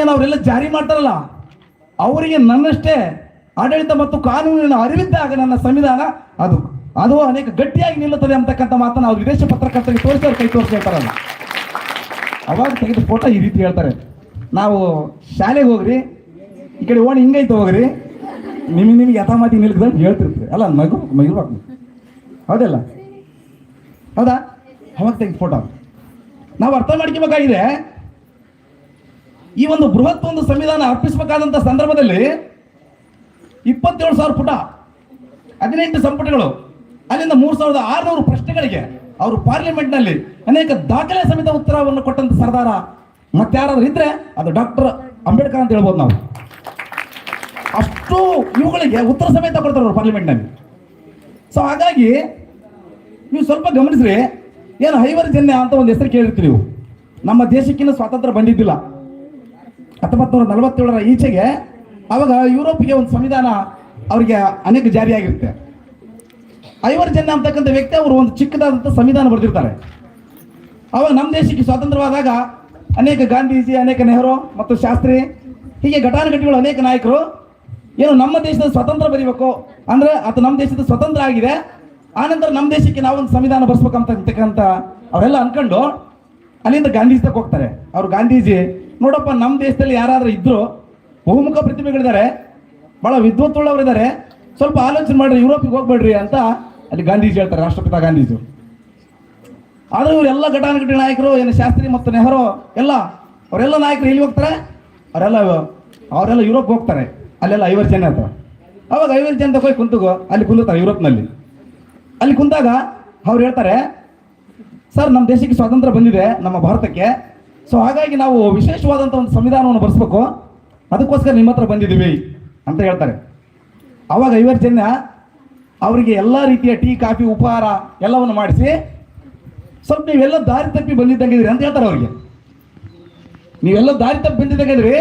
ಏನು ಅವರೆಲ್ಲ ಜಾರಿ ಮಾಡ್ತಾರಲ್ಲ, ಅವರಿಗೆ ನನ್ನಷ್ಟೇ ಆಡಳಿತ ಮತ್ತು ಕಾನೂನಿನ ಅರಿವಿದ್ದಾಗ ನನ್ನ ಸಂವಿಧಾನ ಅದು. ಅದು ಅನೇಕ ಗಟ್ಟಿಯಾಗಿ ನಿಲ್ಲುತ್ತದೆ ಅಂತಕ್ಕಂಥ ಮಾತನ್ನು ಅವ್ರು ವಿದೇಶ ಪತ್ರಕರ್ತರಿಗೆ ತೋರಿಸಿ, ಅವ್ರು ಕೈ ತೋರಿಸಿ ಹೇಳ್ತಾರಲ್ಲ. ಅವಾಗ ತೆಗೆದ ಫೋಟೋ ಈ ರೀತಿ ಹೇಳ್ತಾರೆ. ನಾವು ಶಾಲೆಗೆ ಹೋಗ್ರಿ, ಈ ಕಡೆ ಓಣಿ ಹಿಂಗೈತೆ ಹೋಗ್ರಿ, ನಿಮಗೆ ನಿಮಗೆ ಯಥಾಮತಿ ನಿಲ್ಕದಂಗೆ ಹೇಳ್ತಿರ್ತೀವಿ. ಅಲ್ಲ ಮಗು ಮಗಿರ್ಬೇಕು ಹೌದಲ್ಲ? ಹೌದಾ? ಅವಾಗ ತೆಗೆದ ಫೋಟೋ ನಾವು ಅರ್ಥ ಮಾಡ್ಕೋಬೇಕಾಗಿದೆ ಈ ಒಂದು ಬೃಹತ್ ಒಂದು ಸಂವಿಧಾನ ಅರ್ಪಿಸಬೇಕಾದಂಥ ಸಂದರ್ಭದಲ್ಲಿ ಇಪ್ಪತ್ತೇಳು ಸಾವಿರ ಪುಟ, ಹದಿನೆಂಟು ಸಂಪುಟಗಳು, ಅಲ್ಲಿಂದ ಮೂರು ಸಾವಿರದ ಆರುನೂರು ಪ್ರಶ್ನೆಗಳಿಗೆ ಅವರು ಪಾರ್ಲಿಮೆಂಟ್ನಲ್ಲಿ ಅನೇಕ ದಾಖಲೆ ಸಮೇತ ಉತ್ತರವನ್ನು ಕೊಟ್ಟಂತ ಸರ್ದಾರ ಮತ್ತಾರಾದ್ರೂ ಇದ್ರೆ ಅದು ಡಾಕ್ಟರ್ ಅಂಬೇಡ್ಕರ್ ಅಂತ ಹೇಳ್ಬೋದು ನಾವು. ಅಷ್ಟು ಇವುಗಳಿಗೆ ಉತ್ತರ ಸಮೇತ ಕೊಡ್ತಾರೆ ಅವರು ಪಾರ್ಲಿಮೆಂಟ್ನಲ್ಲಿ. ಸೊ ಹಾಗಾಗಿ ನೀವು ಸ್ವಲ್ಪ ಗಮನಿಸ್ರಿ, ಏನು ಹೈವರ್ಜನ್ಯ ಅಂತ ಒಂದು ಹೆಸರು ಕೇಳಿರ್ತೀರಿ ನೀವು. ನಮ್ಮ ದೇಶಕ್ಕಿಂತ ಸ್ವಾತಂತ್ರ್ಯ ಬಂದಿದ್ದಿಲ್ಲ. ಹತ್ತೊಂಬತ್ತು ನೂರ ನಲವತ್ತೇಳರ ಈಚೆಗೆ ಅವಾಗ ಯುರೋಪಿಗೆ ಒಂದು ಸಂವಿಧಾನ ಅವರಿಗೆ ಅನೇಕ ಜಾರಿಯಾಗಿರುತ್ತೆ. ಐವರ್ಜನ್ಯ ಅಂತಕ್ಕಂಥ ವ್ಯಕ್ತಿ ಅವರು ಒಂದು ಚಿಕ್ಕದಾದಂಥ ಸಂವಿಧಾನ ಬರೆದಿರ್ತಾರೆ. ಅವಾಗ ನಮ್ಮ ದೇಶಕ್ಕೆ ಸ್ವಾತಂತ್ರ್ಯವಾದಾಗ ಅನೇಕ ಗಾಂಧೀಜಿ, ಅನೇಕ ನೆಹರು ಮತ್ತು ಶಾಸ್ತ್ರಿ, ಹೀಗೆ ಘಟಾನುಘಟಿಗಳು ಅನೇಕ ನಾಯಕರು ಏನು ನಮ್ಮ ದೇಶದ ಸ್ವತಂತ್ರ ಬರೀಬೇಕು ಅಂದರೆ ಅದು ನಮ್ಮ ದೇಶದ ಸ್ವತಂತ್ರ ಆಗಿದೆ. ಆನಂತರ ನಮ್ಮ ದೇಶಕ್ಕೆ ನಾವೊಂದು ಸಂವಿಧಾನ ಬರೆಸ್ಬೇಕಂತಕ್ಕಂಥ ಅವರೆಲ್ಲ ಅಂದ್ಕೊಂಡು ಅಲ್ಲಿಂದ ಗಾಂಧೀಜಿ ತಕ್ಕ ಹೋಗ್ತಾರೆ. ಅವ್ರು ಗಾಂಧೀಜಿ ನೋಡಪ್ಪ ನಮ್ಮ ದೇಶದಲ್ಲಿ ಯಾರಾದ್ರೂ ಇದ್ರು ಬಹುಮುಖ ಪ್ರತಿಭೆಗಳಿದ್ದಾರೆ. ಬಹಳ ವಿದ್ವತ್ತುಳ್ಳವರಿದ್ದಾರೆ. ಸ್ವಲ್ಪ ಆಲೋಚನೆ ಮಾಡ್ರಿ, ಯುರೋಪಿಗೆ ಹೋಗ್ಬೇಡ್ರಿ ಅಂತ ಅಲ್ಲಿ ಗಾಂಧೀಜಿ ಹೇಳ್ತಾರೆ, ರಾಷ್ಟ್ರಪಿತ ಗಾಂಧೀಜಿ. ಆದ್ರೆ ಇವರೆಲ್ಲ ಘಟಾನುಘಟಿ ನಾಯಕರು, ಏನು ಶಾಸ್ತ್ರಿ ಮತ್ತು ನೆಹರು, ಎಲ್ಲ, ಅವರೆಲ್ಲ ನಾಯಕರು ಎಲ್ಲಿ ಹೋಗ್ತಾರೆ? ಅವರೆಲ್ಲ ಅವರೆಲ್ಲ ಯುರೋಪ್ ಹೋಗ್ತಾರೆ. ಅಲ್ಲೆಲ್ಲ ಐವತ್ತು ಜನ ಹತ್ರ ಅವಾಗ ಐವತ್ತು ಜನ ಹೋಗಿ ಕುಂತುಗೋ ಅಲ್ಲಿ ಕುಂದುತ್ತಾರೆ ಯುರೋಪ್ನಲ್ಲಿ. ಅಲ್ಲಿ ಕುಂತಾಗ ಅವ್ರು ಹೇಳ್ತಾರೆ, ಸರ್ ನಮ್ಮ ದೇಶಕ್ಕೆ ಸ್ವಾತಂತ್ರ್ಯ ಬಂದಿದೆ, ನಮ್ಮ ಭಾರತಕ್ಕೆ. ಸೊ ಹಾಗಾಗಿ ನಾವು ವಿಶೇಷವಾದಂಥ ಒಂದು ಸಂವಿಧಾನವನ್ನು ಬರೆಸ್ಬೇಕು. ಅದಕ್ಕೋಸ್ಕರ ನಿಮ್ಮ ಹತ್ರ ಬಂದಿದ್ದೀವಿ ಅಂತ ಹೇಳ್ತಾರೆ. ಅವಾಗ ಐವತ್ತು ಜನ ಅವರಿಗೆ ಎಲ್ಲ ರೀತಿಯ ಟೀ, ಕಾಫಿ, ಉಪಹಾರ ಎಲ್ಲವನ್ನು ಮಾಡಿಸಿ ಸ್ವಲ್ಪ ನೀವೆಲ್ಲ ದಾರಿ ತಪ್ಪಿ ಬಂದಿದ್ದಂಗಿದ್ರಿ ಅಂತ ಹೇಳ್ತಾರೆ ಅವರಿಗೆ. ನೀವೆಲ್ಲ ದಾರಿ ತಪ್ಪಿ ಬಂದಿದ್ದಂಗಿದ್ರಿ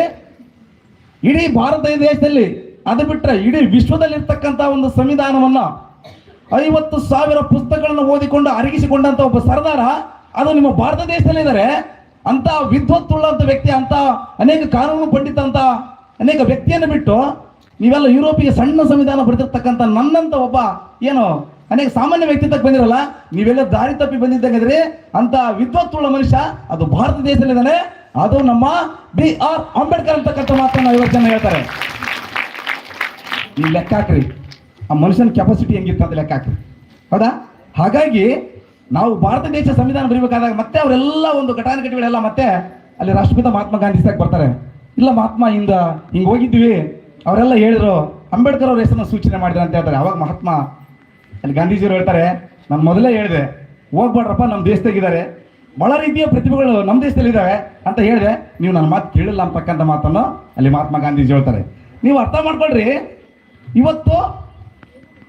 ಇಡೀ ಭಾರತ ದೇಶದಲ್ಲಿ ಅದು ಬಿಟ್ಟರೆ ಇಡೀ ವಿಶ್ವದಲ್ಲಿ ಇರ್ತಕ್ಕಂಥ ಒಂದು ಸಂವಿಧಾನವನ್ನು ಐವತ್ತು ಸಾವಿರ ಪುಸ್ತಕಗಳನ್ನು ಓದಿಕೊಂಡು ಅರಗಿಸಿಕೊಂಡಂತ ಒಬ್ಬ ಸರ್ದಾರ, ಅದು ನಿಮ್ಮ ಭಾರತ ದೇಶದಲ್ಲಿ ಇದ್ದಾರೆ ಅಂತ ವಿದ್ವತ್ತುಳ್ಳಂತ ವ್ಯಕ್ತಿ ಅಂತ ಅನೇಕ ಕಾನೂನು ಪಂಡಿತ ಅಂತ ಅನೇಕ ವ್ಯಕ್ತಿಯನ್ನು ಬಿಟ್ಟು ನೀವೆಲ್ಲ ಯುರೋಪಿಗೆ ಸಣ್ಣ ಸಂವಿಧಾನ ಬರೆದಿರ್ತಕ್ಕಂಥ ನನ್ನಂತ ಒಬ್ಬ ಏನು ಅನೇಕ ಸಾಮಾನ್ಯ ವ್ಯಕ್ತಿ ತಕ್ಕ ಬಂದಿರಲ್ಲ, ನೀವೆಲ್ಲ ದಾರಿ ತಪ್ಪಿ ಬಂದಿದ್ದಂಗಿದ್ರೆ ಅಂತ ವಿದ್ವತ್ತುಳ್ಳ ಮನುಷ್ಯ ಅದು ಭಾರತ ದೇಶದಲ್ಲಿದ್ದಾನೆ. ಅದು ನಮ್ಮ ಬಿ ಆರ್ ಅಂಬೇಡ್ಕರ್ ಅಂತಕ್ಕಂಥ ಮಾತನ್ನು ಐವತ್ತು ಜನ ಹೇಳ್ತಾರೆ. ನೀವು ಲೆಕ್ಕ ಹಾಕ್ರಿ. ಆ ಮನುಷ್ಯನ ಕೆಪಾಸಿಟಿ ಹೆಂಗಿತ್ತು ಅಂತ ಲೆಕ್ಕ ಹಾಕ್ರಿ. ಹೌದಾ? ಹಾಗಾಗಿ ನಾವು ಭಾರತ ದೇಶ ಸಂವಿಧಾನ ಬರೀಬೇಕಾದಾಗ ಮತ್ತೆ ಅವರೆಲ್ಲ ಒಂದು ಘಟಾನುಘಟಿಗಳೆಲ್ಲ ಮತ್ತೆ ಅಲ್ಲಿ ರಾಷ್ಟ್ರಪಿತ ಮಹಾತ್ಮ ಗಾಂಧಿ ಸಾಕ್ ಬರ್ತಾರೆ. ಇಲ್ಲ ಮಹಾತ್ಮ ಹಿಂದ ಹಿಂಗೆ ಹೋಗಿದ್ವಿ, ಅವರೆಲ್ಲ ಹೇಳಿದ್ರು, ಅಂಬೇಡ್ಕರ್ ಅವ್ರ ಹೆಸರನ್ನ ಸೂಚನೆ ಮಾಡಿದ್ರು ಅಂತ ಹೇಳ್ತಾರೆ. ಅವಾಗ ಮಹಾತ್ಮ ಅಲ್ಲಿ ಗಾಂಧೀಜಿಯವರು ಹೇಳ್ತಾರೆ, ನಾನು ಮೊದಲೇ ಹೇಳಿದೆ, ಹೋಗ್ಬೇಡ್ರಪ್ಪ ನಮ್ಮ ದೇಶದಾಗಿದ್ದಾರೆ ಬಹಳ ರೀತಿಯ ಪ್ರತಿಭೆಗಳು ನಮ್ಮ ದೇಶದಲ್ಲಿ ಇದ್ದಾವೆ ಅಂತ ಹೇಳಿದೆ. ನೀವು ನನ್ನ ಮಾತು ಕೇಳಿಲ್ಲ ಅಂತಕ್ಕಂಥ ಮಾತನ್ನು ಅಲ್ಲಿ ಮಹಾತ್ಮ ಗಾಂಧೀಜಿ ಹೇಳ್ತಾರೆ. ನೀವು ಅರ್ಥ ಮಾಡ್ಕೊಳ್ರಿ, ಇವತ್ತು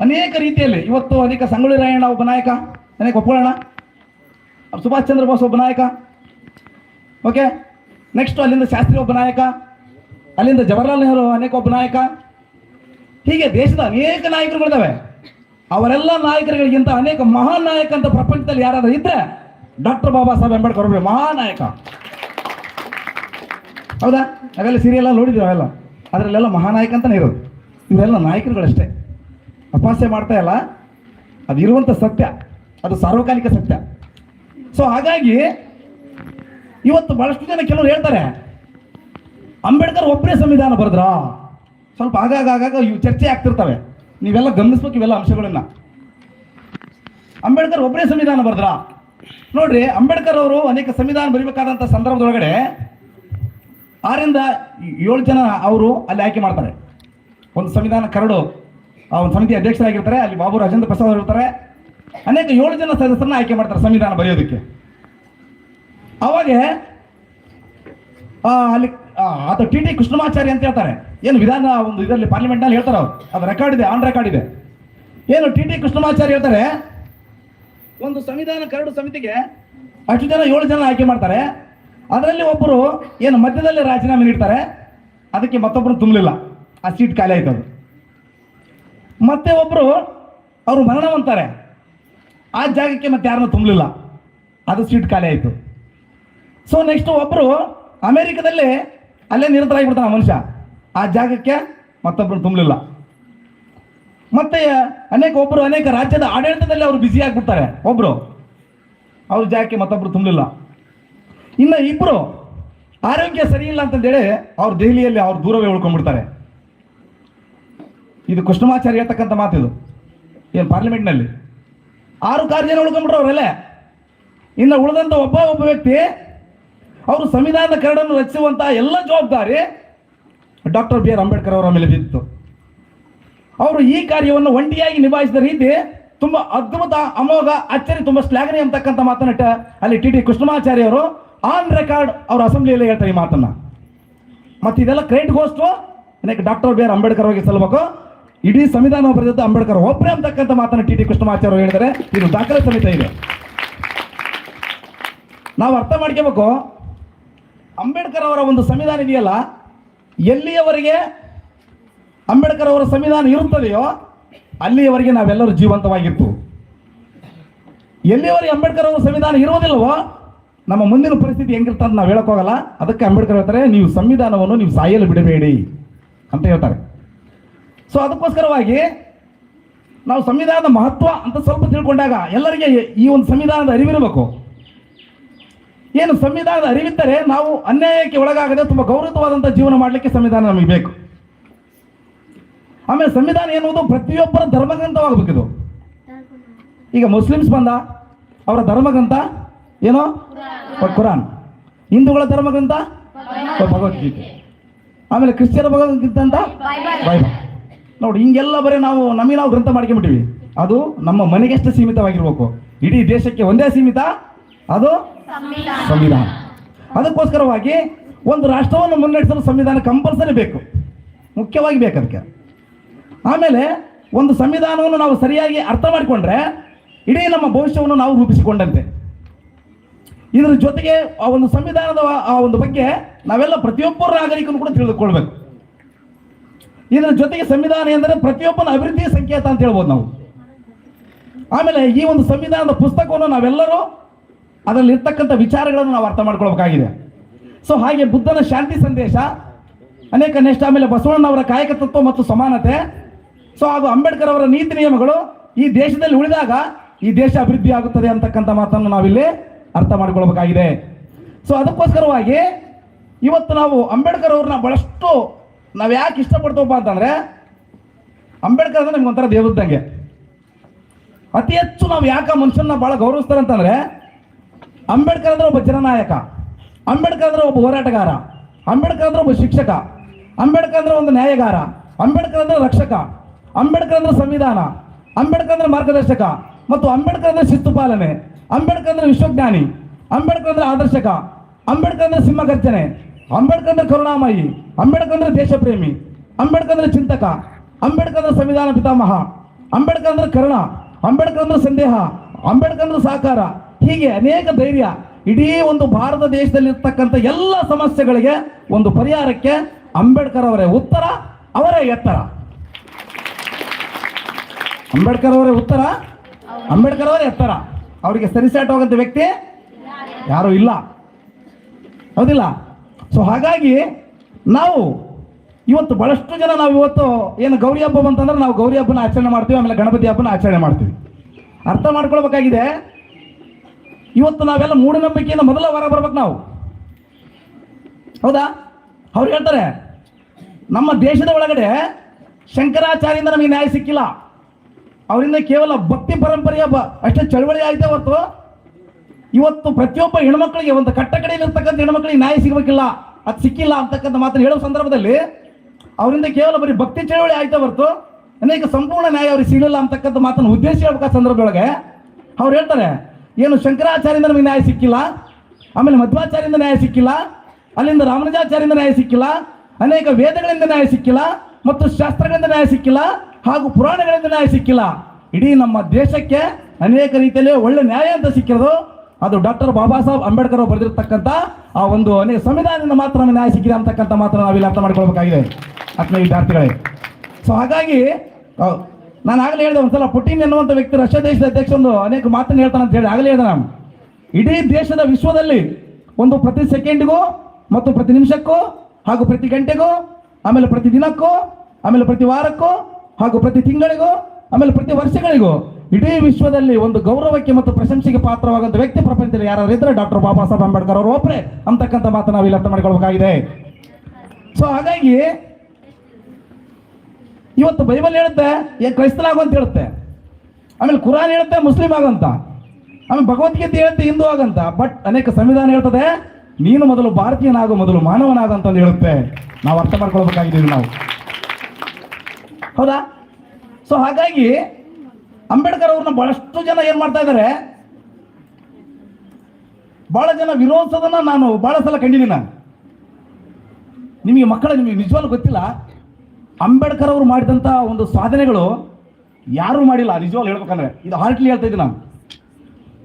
ಅನೇಕ ರೀತಿಯಲ್ಲಿ, ಇವತ್ತು ಅನೇಕ ಸಂಗೊಳ್ಳಿ ರಾಯಣ್ಣ ಒಬ್ಬ ನಾಯಕ ಅನೇಕ ಒಪ್ಕೊಳ್ಳೋಣ. ಸುಭಾಷ್ ಚಂದ್ರ ಬೋಸ್ ಒಬ್ಬ ನಾಯಕ. ಓಕೆ ನೆಕ್ಸ್ಟ್ ಅಲ್ಲಿಂದ ಶಾಸ್ತ್ರಿ ಒಬ್ಬ ನಾಯಕ. ಅಲ್ಲಿಂದ ಜವಾಹರ್ಲಾಲ್ ನೆಹರು ಅನೇಕ ಒಬ್ಬ ನಾಯಕ. ಹೀಗೆ ದೇಶದ ಅನೇಕ ನಾಯಕರುಗಳಿದ್ದಾವೆ ಅವರೆಲ್ಲ ನಾಯಕರುಗಳಿಗಿಂತ ಅನೇಕ ಮಹಾನ್ ನಾಯಕ ಅಂತ ಪ್ರಪಂಚದಲ್ಲಿ ಯಾರಾದರೂ ಇದ್ರೆ ಡಾಕ್ಟರ್ ಬಾಬಾ ಸಾಹೇಬ್ ಅಂಬೇಡ್ಕರ್ ಒಬ್ಬರು ಮಹಾನ್ ನಾಯಕ ಹೌದಾ ಅವೆಲ್ಲ ಸೀರಿಯಲ್ ನೋಡಿದ್ವಿ ಅವೆಲ್ಲ. ಅದರಲ್ಲೆಲ್ಲ ಮಹಾನಾಯಕ ಅಂತಲೇ ಇರೋದು. ಇವರೆಲ್ಲ ನಾಯಕರುಗಳಷ್ಟೇ. ಅಪಾಸ್ಯ ಮಾಡ್ತಾ ಇಲ್ಲ. ಅದು ಇರುವಂಥ ಸತ್ಯ. ಅದು ಸಾರ್ವಕಾಲಿಕ ಸತ್ಯ. ಸೊ ಹಾಗಾಗಿ ಇವತ್ತು ಬಹಳಷ್ಟು ಜನ ಕೆಲವರು ಹೇಳ್ತಾರೆ, ಅಂಬೇಡ್ಕರ್ ಒಬ್ಬರೇ ಸಂವಿಧಾನ ಬರೆದ್ರ? ಸ್ವಲ್ಪ ಆಗಾಗ ಆಗಾಗ ಇವು ಚರ್ಚೆ ಆಗ್ತಿರ್ತವೆ. ನೀವೆಲ್ಲ ಗಮನಿಸ್ಬೇಕು ಇವೆಲ್ಲ ಅಂಶಗಳನ್ನ. ಅಂಬೇಡ್ಕರ್ ಒಬ್ಬರೇ ಸಂವಿಧಾನ ಬರೆದ್ರ? ನೋಡ್ರಿ, ಅಂಬೇಡ್ಕರ್ ಅವರು ಅನೇಕ ಸಂವಿಧಾನ ಬರೀಬೇಕಾದಂಥ ಸಂದರ್ಭದೊಳಗಡೆ ಆರಿಂದ ಏಳು ಜನ ಅವರು ಅಲ್ಲಿ ಆಯ್ಕೆ ಮಾಡ್ತಾರೆ. ಒಂದು ಸಂವಿಧಾನ ಕರಡು ಒಂದು ಸಮಿತಿ ಅಧ್ಯಕ್ಷರಾಗಿರ್ತಾರೆ, ಅಲ್ಲಿ ಬಾಬು ರಾಜೇಂದ್ರ ಪ್ರಸಾದ್ ಅವರು ಇರ್ತಾರೆ ಅನೇಕ ಏಳು ಜನ ಸದಸ್ಯರನ್ನ ಆಯ್ಕೆ ಮಾಡ್ತಾರೆ ಸಂವಿಧಾನ ಬರೆಯೋದಕ್ಕೆ. ಅವಾಗ ಅಲ್ಲಿ ಅದು ಟಿ ಟಿ ಕೃಷ್ಣಮಾಚಾರಿ ಅಂತ ಹೇಳ್ತಾರೆ. ಏನು ವಿಧಾನ ಒಂದು ಇದರಲ್ಲಿ ಪಾರ್ಲಿಮೆಂಟ್ನಲ್ಲಿ ಹೇಳ್ತಾರೆ ಅವ್ರು? ಅದು ರೆಕಾರ್ಡ್ ಇದೆ ಆನ್ ರೆಕಾರ್ಡ್ ಇದೆ. ಏನು ಟಿ ಟಿ ಕೃಷ್ಣಮಾಚಾರಿ ಹೇಳ್ತಾರೆ, ಒಂದು ಸಂವಿಧಾನ ಕರಡು ಸಮಿತಿಗೆ ಅಷ್ಟು ಜನ ಏಳು ಜನ ಆಯ್ಕೆ ಮಾಡ್ತಾರೆ. ಅದರಲ್ಲಿ ಒಬ್ಬರು ಏನು ಮಧ್ಯದಲ್ಲಿ ರಾಜೀನಾಮೆ ನೀಡ್ತಾರೆ. ಅದಕ್ಕೆ ಮತ್ತೊಬ್ಬರು ತುಂಬಲಿಲ್ಲ. ಆ ಸೀಟ್ ಖಾಲಿ ಆಯ್ತು ಅದು. ಮತ್ತೆ ಒಬ್ಬರು ಅವರು ಮರಣವಂತಾರೆ. ಆ ಜಾಗಕ್ಕೆ ಮತ್ತೆ ಯಾರನ್ನೂ ತುಂಬಲಿಲ್ಲ. ಅದು ಸೀಟ್ ಖಾಲಿ ಆಯಿತು. ಸೊ ನೆಕ್ಸ್ಟ್ ಒಬ್ಬರು ಅಮೇರಿಕದಲ್ಲಿ ಅಲ್ಲೇ ನಿರಂತರ ಆಗಿಬಿಡ್ತಾನೆ ಮನುಷ್ಯ. ಆ ಜಾಗಕ್ಕೆ ಮತ್ತೊಬ್ಬರು ತುಂಬಲಿಲ್ಲ. ಮತ್ತೆ ಅನೇಕ ಒಬ್ಬರು ಅನೇಕ ರಾಜ್ಯದ ಆಡಳಿತದಲ್ಲಿ ಅವರು ಬ್ಯುಸಿ ಆಗಿಬಿಡ್ತಾರೆ. ಒಬ್ಬರು ಅವ್ರ ಜಾಗಕ್ಕೆ ಮತ್ತೊಬ್ಬರು ತುಂಬಲಿಲ್ಲ. ಇನ್ನು ಇಬ್ಬರು ಆರೋಗ್ಯ ಸರಿ ಇಲ್ಲ ಅಂತಂದೇಳಿ ಅವ್ರು ದೆಹಲಿಯಲ್ಲಿ ಅವ್ರು ದೂರವೇ ಉಳ್ಕೊಂಡ್ಬಿಡ್ತಾರೆ. ಇದು ಕೃಷ್ಣಮಾಚಾರ್ಯ ಹೇಳ್ತಕ್ಕಂಥ ಮಾತಿದು. ಏನು ಪಾರ್ಲಿಮೆಂಟ್ನಲ್ಲಿ ಆರು ಕಾರು ಉಳ್ಕೊಂಡ್ಬಿಟ್ರು ಅವರಲ್ಲೇ ಇನ್ನು ಉಳಿದಂಥ ಒಬ್ಬ ಒಬ್ಬ ವ್ಯಕ್ತಿ ಅವರು ಸಂವಿಧಾನದ ಕರಡನ್ನು ರಚಿಸುವಂಥ ಎಲ್ಲ ಜವಾಬ್ದಾರಿ ಡಾಕ್ಟರ್ ಬಿ ಆರ್ ಅಂಬೇಡ್ಕರ್ ಅವರ ಮೇಲೆ ಬಿತ್ತು ಅವರು ಈ ಕಾರ್ಯವನ್ನು ಒಂಟಿಯಾಗಿ ನಿಭಾಯಿಸಿದ ರೀತಿ ತುಂಬಾ ಅದ್ಭುತ, ಅಮೋಘ, ಅಚ್ಚರಿ, ತುಂಬಾ ಶ್ಲಾಘನೆ ಅಂತಕ್ಕಂಥ ಮಾತನ್ನ ಅಲ್ಲಿ ಟಿ ಟಿ ಕೃಷ್ಣಮಾಚಾರ್ಯ ಅವರು ಆನ್ ರೆಕಾರ್ಡ್ ಅವರ ಅಸೆಂಬ್ಲಿಯಲ್ಲಿ ಹೇಳ್ತಾರೆ ಈ ಮಾತನ್ನ. ಮತ್ತೆ ಇದೆಲ್ಲ credit goes to doctor B R Ambedkar ಅವರಿಗೆ ಸಲ್ಲಬೇಕು ಇಡೀ ಸಂವಿಧಾನ ಬರೆದದ್ದು ಅಂಬೇಡ್ಕರ್ ಒಬ್ಬರೇ ಅಂತಕ್ಕಂಥ ಮಾತನ್ನು ಟಿ ಟಿ ಕೃಷ್ಣಮಾಚಾರ್ಯ ಹೇಳಿದರೆ ಇದು ದಾಖಲೆ ಸಮೇತ ಇದೆ. ನಾವು ಅರ್ಥ ಮಾಡ್ಕೋಬೇಕು. ಅಂಬೇಡ್ಕರ್ ಅವರ ಒಂದು ಸಂವಿಧಾನ ಇದೆಯಲ್ಲ, ಎಲ್ಲಿಯವರೆಗೆ ಅಂಬೇಡ್ಕರ್ ಅವರ ಸಂವಿಧಾನ ಇರುತ್ತದೆಯೋ ಅಲ್ಲಿಯವರೆಗೆ ನಾವೆಲ್ಲರೂ ಜೀವಂತವಾಗಿರ್ತು ಎಲ್ಲಿಯವರೆಗೆ ಅಂಬೇಡ್ಕರ್ ಅವರ ಸಂವಿಧಾನ ಇರುವುದಿಲ್ಲವೋ, ನಮ್ಮ ಮುಂದಿನ ಪರಿಸ್ಥಿತಿ ಹೆಂಗಿರ್ತಂತ ನಾವು ಹೇಳಕ್ಕೋಗಲ್ಲ. ಅದಕ್ಕೆ ಅಂಬೇಡ್ಕರ್ ಹೇಳ್ತಾರೆ, ನೀವು ಸಂವಿಧಾನವನ್ನು ನೀವು ಸಾಯಲು ಬಿಡಬೇಡಿ ಅಂತ ಹೇಳ್ತಾರೆ. ಸೊ ಅದಕ್ಕೋಸ್ಕರವಾಗಿ ನಾವು ಸಂವಿಧಾನದ ಮಹತ್ವ ಅಂತ ಸ್ವಲ್ಪ ತಿಳ್ಕೊಂಡಾಗ ಎಲ್ಲರಿಗೆ ಈ ಒಂದು ಸಂವಿಧಾನದ ಅರಿವಿರಬೇಕು. ಏನು ಸಂವಿಧಾನದ ಅರಿವಿದ್ದರೆ ನಾವು ಅನ್ಯಾಯಕ್ಕೆ ಒಳಗಾಗದೆ ತುಂಬ ಗೌರವವಾದಂಥ ಜೀವನ ಮಾಡಲಿಕ್ಕೆ ಸಂವಿಧಾನ ನಮಗೆ ಬೇಕು. ಆಮೇಲೆ ಸಂವಿಧಾನ ಎನ್ನುವುದು ಪ್ರತಿಯೊಬ್ಬರ ಧರ್ಮಗ್ರಂಥವಾಗಬೇಕಿದು. ಈಗ ಮುಸ್ಲಿಮ್ಸ್ ಬಂದ ಅವರ ಧರ್ಮಗ್ರಂಥ ಏನೋ? ಕುರಾನ್. ಹಿಂದೂಗಳ ಧರ್ಮಗ್ರಂಥ? ಭಗವದ್ಗೀತೆ. ಆಮೇಲೆ ಕ್ರಿಶ್ಚಿಯನ್ ಭಗವದ್ಗೀತೆ ಅಂತ? ಬೈಬಲ್. ನೋಡಿ ಹಿಂಗೆಲ್ಲ ಬರೀ ನಾವು ನಮಗೆ ನಾವು ಗ್ರಂಥ ಮಾಡ್ಕೊಂಬಿಟ್ಟಿವಿ ಅದು ನಮ್ಮ ಮನೆಗೆಷ್ಟು ಸೀಮಿತವಾಗಿರ್ಬೇಕು. ಇಡೀ ದೇಶಕ್ಕೆ ಒಂದೇ ಸೀಮಿತ ಅದು ಸಂವಿಧಾನ. ಅದಕ್ಕೋಸ್ಕರವಾಗಿ ಒಂದು ರಾಷ್ಟ್ರವನ್ನು ಮುನ್ನಡೆಸಲು ಸಂವಿಧಾನ ಕಂಪಲ್ಸರಿ ಬೇಕು. ಮುಖ್ಯವಾಗಿ ಬೇಕು ಅದಕ್ಕೆ. ಆಮೇಲೆ ಒಂದು ಸಂವಿಧಾನವನ್ನು ನಾವು ಸರಿಯಾಗಿ ಅರ್ಥ ಮಾಡಿಕೊಂಡ್ರೆ ಇಡೀ ನಮ್ಮ ಭವಿಷ್ಯವನ್ನು ನಾವು ರೂಪಿಸಿಕೊಂಡಂತೆ. ಇದರ ಜೊತೆಗೆ ಆ ಒಂದು ಸಂವಿಧಾನದ ಆ ಒಂದು ಬಗ್ಗೆ ನಾವೆಲ್ಲ ಪ್ರತಿಯೊಬ್ಬ ನಾಗರಿಕನು ಕೂಡ ತಿಳಿದುಕೊಳ್ಬೇಕು. ಇದರ ಜೊತೆಗೆ ಸಂವಿಧಾನ ಎಂದರೆ ಪ್ರತಿಯೊಬ್ಬನ ಅಭಿವೃದ್ಧಿ ಸಂಕೇತ ಅಂತ ಹೇಳ್ಬೋದು ನಾವು. ಆಮೇಲೆ ಈ ಒಂದು ಸಂವಿಧಾನದ ಪುಸ್ತಕವನ್ನು ನಾವೆಲ್ಲರೂ ಅದರಲ್ಲಿ ಇರ್ತಕ್ಕಂಥ ವಿಚಾರಗಳನ್ನು ನಾವು ಅರ್ಥ ಮಾಡ್ಕೊಳ್ಬೇಕಾಗಿದೆ. ಸೊ ಹಾಗೆ ಬುದ್ಧನ ಶಾಂತಿ ಸಂದೇಶ, ಅನೇಕ ನೆಕ್ಸ್ಟ್ ಆಮೇಲೆ ಬಸವಣ್ಣನವರ ಕಾಯಕ ತತ್ವ ಮತ್ತು ಸಮಾನತೆ. ಸೊ ಹಾಗೂ ಅಂಬೇಡ್ಕರ್ ಅವರ ನೀತಿ ನಿಯಮಗಳು ಈ ದೇಶದಲ್ಲಿ ಉಳಿದಾಗ ಈ ದೇಶ ಅಭಿವೃದ್ಧಿ ಆಗುತ್ತದೆ ಅಂತಕ್ಕಂಥ ಮಾತನ್ನು ನಾವಿಲ್ಲಿ ಅರ್ಥ ಮಾಡ್ಕೊಳ್ಬೇಕಾಗಿದೆ. ಸೊ ಅದಕ್ಕೋಸ್ಕರವಾಗಿ ಇವತ್ತು ನಾವು ಅಂಬೇಡ್ಕರ್ ಅವ್ರನ್ನ ಬಹಳಷ್ಟು ನಾವು ಯಾಕೆ ಇಷ್ಟಪಡ್ತವಪ್ಪ ಅಂತಂದ್ರೆ ಅಂಬೇಡ್ಕರ್ ಅಂದ್ರೆ ನಮ್ಗೆ ಒಂಥರ ದೇವದ್ದಂಗೆ ಅತಿ ಹೆಚ್ಚು ನಾವು ಯಾಕೆ ಮನುಷ್ಯನ ಭಾಳ ಗೌರವಿಸ್ತಾರೆ ಅಂತಂದ್ರೆ ಅಂಬೇಡ್ಕರ್ ಅಂದ್ರೆ ಒಬ್ಬ ಜನನಾಯಕ ಅಂಬೇಡ್ಕರ್ ಅಂದ್ರೆ ಒಬ್ಬ ಹೋರಾಟಗಾರ ಅಂಬೇಡ್ಕರ್ ಅಂದ್ರೆ ಒಬ್ಬ ಶಿಕ್ಷಕ ಅಂಬೇಡ್ಕರ್ ಅಂದ್ರೆ ಒಂದು ನ್ಯಾಯಗಾರ ಅಂಬೇಡ್ಕರ್ ಅಂದ್ರೆ ರಕ್ಷಕ ಅಂಬೇಡ್ಕರ್ ಅಂದ್ರೆ ಸಂವಿಧಾನ ಅಂಬೇಡ್ಕರ್ ಅಂದ್ರೆ ಮಾರ್ಗದರ್ಶಕ ಮತ್ತು ಅಂಬೇಡ್ಕರ್ ಅಂದ್ರೆ ಶಿಸ್ತು ಪಾಲನೆ ಅಂಬೇಡ್ಕರ್ ಅಂದ್ರೆ ವಿಶ್ವಜ್ಞಾನಿ ಅಂಬೇಡ್ಕರ್ ಅಂದ್ರೆ ಆದರ್ಶಕ ಅಂಬೇಡ್ಕರ್ ಅಂದ್ರೆ ಸಿಂಹಗರ್ಜನೆ ಅಂಬೇಡ್ಕರ್ ಅಂದ್ರೆ ಕರುಣಾಮಯಿ, ಅಂಬೇಡ್ಕರ್ ಅಂದ್ರೆ ದೇಶಪ್ರೇಮಿ, ಅಂಬೇಡ್ಕರ್ ಅಂದ್ರೆ ಚಿಂತಕ, ಅಂಬೇಡ್ಕರ್ ಅಂದ್ರೆ ಸಂವಿಧಾನ ಪಿತಾಮಹ, ಅಂಬೇಡ್ಕರ್ ಅಂದ್ರೆ ಕರುಣ, ಅಂಬೇಡ್ಕರ್ ಅಂದ್ರೆ ಸಂದೇಹ, ಅಂಬೇಡ್ಕರ್ ಅಂದ್ರೆ ಸಹಕಾರ ಹೀಗೆ ಅನೇಕ ಧೈರ್ಯ ಇಡೀ ಒಂದು ಭಾರತ ದೇಶದಲ್ಲಿ ಇರ್ತಕ್ಕಂಥ ಎಲ್ಲ ಸಮಸ್ಯೆಗಳಿಗೆ ಒಂದು ಪರಿಹಾರಕ್ಕೆ ಅಂಬೇಡ್ಕರ್ ಅವರೇ ಉತ್ತರ, ಅವರೇ ಎತ್ತರ. ಅಂಬೇಡ್ಕರ್ ಅವರೇ ಉತ್ತರ, ಅಂಬೇಡ್ಕರ್ ಅವರೇ ಎತ್ತರ. ಅವರಿಗೆ ಸರಿಸಾಟ್ ಹೋಗಂತ ವ್ಯಕ್ತಿ ಯಾರೂ ಇಲ್ಲ. ಹೌದಿಲ್ಲ? ಸೊ ಹಾಗಾಗಿ ನಾವು ಇವತ್ತು ಬಹಳಷ್ಟು ಜನ ನಾವು ಇವತ್ತು ಏನು ಗೌರಿ ಹಬ್ಬ ಬಂತಂದ್ರೆ ನಾವು ಗೌರಿ ಹಬ್ಬನ ಆಚರಣೆ ಮಾಡ್ತೀವಿ, ಆಮೇಲೆ ಗಣಪತಿ ಹಬ್ಬನ ಆಚರಣೆ ಮಾಡ್ತೀವಿ. ಅರ್ಥ ಮಾಡ್ಕೊಳ್ಬೇಕಾಗಿದೆ? ಇವತ್ತು ನಾವೆಲ್ಲ ಮೂಢನಂಬಿಕೆಯಿಂದ ಮೊದಲ ಹೊರ ಬರ್ಬೇಕು ನಾವು. ಹೌದಾ? ಅವ್ರು ಹೇಳ್ತಾರೆ, ನಮ್ಮ ದೇಶದ ಒಳಗಡೆ ಶಂಕರಾಚಾರ್ಯಿಂದ ನಮಗೆ ನ್ಯಾಯ ಸಿಕ್ಕಿಲ್ಲ. ಅವರಿಂದ ಕೇವಲ ಭಕ್ತಿ ಪರಂಪರೆಯ ಅಷ್ಟೇ ಚಳವಳಿ ಆಯಿತೇ ಹೊರತು ಇವತ್ತು ಪ್ರತಿಯೊಬ್ಬ ಹೆಣ್ಮಕ್ಳಿಗೆ ಒಂದು ಕಟ್ಟ ಕಡೆಯಲ್ಲಿರ್ತಕ್ಕಂಥ ಹೆಣ್ಮಕ್ಳಿಗೆ ನ್ಯಾಯ ಸಿಗಬೇಕಿಲ್ಲ, ಅದು ಸಿಕ್ಕಿಲ್ಲ ಅಂತಕ್ಕಂಥ ಮಾತನ್ನು ಹೇಳೋ ಸಂದರ್ಭದಲ್ಲಿ ಅವರಿಂದ ಕೇವಲ ಬರೀ ಭಕ್ತಿ ಚಳವಳಿ ಆಯ್ತಾ ಹೊರತು ಅನೇಕ ಸಂಪೂರ್ಣ ನ್ಯಾಯ ಅವ್ರಿಗೆ ಸಿಗಲಿಲ್ಲ ಅಂತಕ್ಕಂಥ ಮಾತನ್ನು ಉದ್ದೇಶ ಹೇಳ್ಬೇಕಾದ ಸಂದರ್ಭದೊಳಗೆ ಅವ್ರು ಹೇಳ್ತಾರೆ, ಏನು ಶಂಕರಾಚಾರ್ಯದಿಂದ ನಮಗೆ ನ್ಯಾಯ ಸಿಕ್ಕಿಲ್ಲ, ಆಮೇಲೆ ಮಧ್ವಾಚಾರ್ಯದಿಂದ ನ್ಯಾಯ ಸಿಕ್ಕಿಲ್ಲ, ಅಲ್ಲಿಂದ ರಾಮನುಜಾಚಾರ್ಯದಿಂದ ನ್ಯಾಯ ಸಿಕ್ಕಿಲ್ಲ, ಅನೇಕ ವೇದಗಳಿಂದ ನ್ಯಾಯ ಸಿಕ್ಕಿಲ್ಲ ಮತ್ತು ಶಾಸ್ತ್ರಗಳಿಂದ ನ್ಯಾಯ ಸಿಕ್ಕಿಲ್ಲ ಹಾಗೂ ಪುರಾಣಗಳಿಂದ ನ್ಯಾಯ ಸಿಕ್ಕಿಲ್ಲ. ಇಡೀ ನಮ್ಮ ದೇಶಕ್ಕೆ ಅನೇಕ ರೀತಿಯಲ್ಲಿ ಒಳ್ಳೆ ನ್ಯಾಯ ಅಂತ ಸಿಕ್ಕಿರೋದು ಅದು ಡಾಕ್ಟರ್ ಬಾಬಾ ಸಾಹೇಬ್ ಅಂಬೇಡ್ಕರ್ ಅವರು ಬರೆದಿರ್ತಕ್ಕಂಥ ಆ ಒಂದು ಸಂವಿಧಾನದಿಂದ ಮಾತ್ರ ನ್ಯಾಯ ಸಿಕ್ಕಿದೆ ಅಂತಕ್ಕಂಥ ಮಾತ್ರ ನಾವಿಲ್ಲಿ ಅರ್ಥ ಮಾಡ್ಕೊಳ್ಬೇಕಾಗಿದೆ. ಆತ್ಮೀಯ ವಿದ್ಯಾರ್ಥಿಗಳೇ. ಸೊ ಹಾಗಾಗಿ ನಾನು ಆಗಲೇ ಹೇಳಿದೆ ಒಂದ್ಸಲ, ಪುಟಿನ್ ಎನ್ನುವಂಥ ವ್ಯಕ್ತಿ ರಷ್ಯಾ ದೇಶದ ಅಧ್ಯಕ್ಷ ಒಂದು ಅನೇಕ ಮಾತನ್ನು ಹೇಳ್ತಾನೆ ಅಂತ ಹೇಳಿ ಆಗಲೇ ಹೇಳಿದೆ ನಾನು. ಇಡೀ ದೇಶದ ವಿಶ್ವದಲ್ಲಿ ಒಂದು ಪ್ರತಿ ಸೆಕೆಂಡ್ಗೂ ಮತ್ತು ಪ್ರತಿ ನಿಮಿಷಕ್ಕೂ ಹಾಗೂ ಪ್ರತಿ ಗಂಟೆಗೂ, ಆಮೇಲೆ ಪ್ರತಿ ದಿನಕ್ಕೂ, ಆಮೇಲೆ ಪ್ರತಿ ವಾರಕ್ಕೂ ಹಾಗೂ ಪ್ರತಿ ತಿಂಗಳಿಗೂ, ಆಮೇಲೆ ಪ್ರತಿ ವರ್ಷಗಳಿಗೂ ಇಡೀ ವಿಶ್ವದಲ್ಲಿ ಒಂದು ಗೌರವಕ್ಕೆ ಮತ್ತು ಪ್ರಶಂಸೆಗೆ ಪಾತ್ರವಾಗುವಂತ ವ್ಯಕ್ತಿ ಪ್ರಪಂಚದಲ್ಲಿ ಯಾರಾದ್ರೂ ಇದ್ರೆ ಡಾಕ್ಟರ್ ಬಾಬಾ ಸಾಹೇಬ್ ಅಂಬೇಡ್ಕರ್ ಅವರು ಒಬ್ಬರೇ ಅಂತಕ್ಕಂಥ ಮಾತು ನಾವು ಇಲ್ಲಿ ಅರ್ಥ ಮಾಡ್ಕೊಳ್ಬೇಕಾಗಿದೆ. ಸೊ ಹಾಗಾಗಿ ಇವತ್ತು ಬೈಬಲ್ ಹೇಳುತ್ತೆ ಏ ಕ್ರೈಸ್ತನಾಗು ಅಂತ ಹೇಳುತ್ತೆ. ಆಮೇಲೆ ಕುರಾನ್ ಹೇಳುತ್ತೆ, ಮುಸ್ಲಿಂ ಆಗಂತ ಆಮೇಲೆ ಭಗವದ್ಗೀತೆ ಹೇಳುತ್ತೆ, ಹಿಂದೂ ಆಗಂತ ಬಟ್ ಅನೇಕ ಸಂವಿಧಾನ ಹೇಳ್ತದೆ, ನೀನು ಮೊದಲು ಭಾರತೀಯನಾಗು, ಮೊದಲು ಮಾನವನಾಗ ಅಂತ ಹೇಳುತ್ತೆ. ನಾವು ಅರ್ಥ ಮಾಡ್ಕೊಳ್ಬೇಕಾಗಿದ್ದೀವಿ ನಾವು. ಹೌದಾ? ಸೊ ಹಾಗಾಗಿ ಅಂಬೇಡ್ಕರ್ ಅವ್ರನ್ನ ಬಹಳಷ್ಟು ಜನ ಏನ್ ಮಾಡ್ತಾ ಇದ್ದಾರೆ ಬಹಳ ಜನ ವಿರೋಧಿಸೋದನ್ನ ನಾನು ಬಹಳ ಸಲ ಕಂಡಿದ್ದೀನಿ ನಾನು. ನಿಮಗೆ ಮಕ್ಕಳ, ನಿಮಗೆ ನಿಜವಾಗ್ಲೂ ಗೊತ್ತಿಲ್ಲ, ಅಂಬೇಡ್ಕರ್ ಅವರು ಮಾಡಿದಂಥ ಒಂದು ಸಾಧನೆಗಳು ಯಾರೂ ಮಾಡಿಲ್ಲ, ನಿಜವಾಗ್ಲೂ ಹೇಳ್ಬೇಕಂದ್ರೆ. ಇದು ಹಾರ್ಟ್ಲಿ ಹೇಳ್ತಾ ಇದ್ದೀನಿ ನಾನು.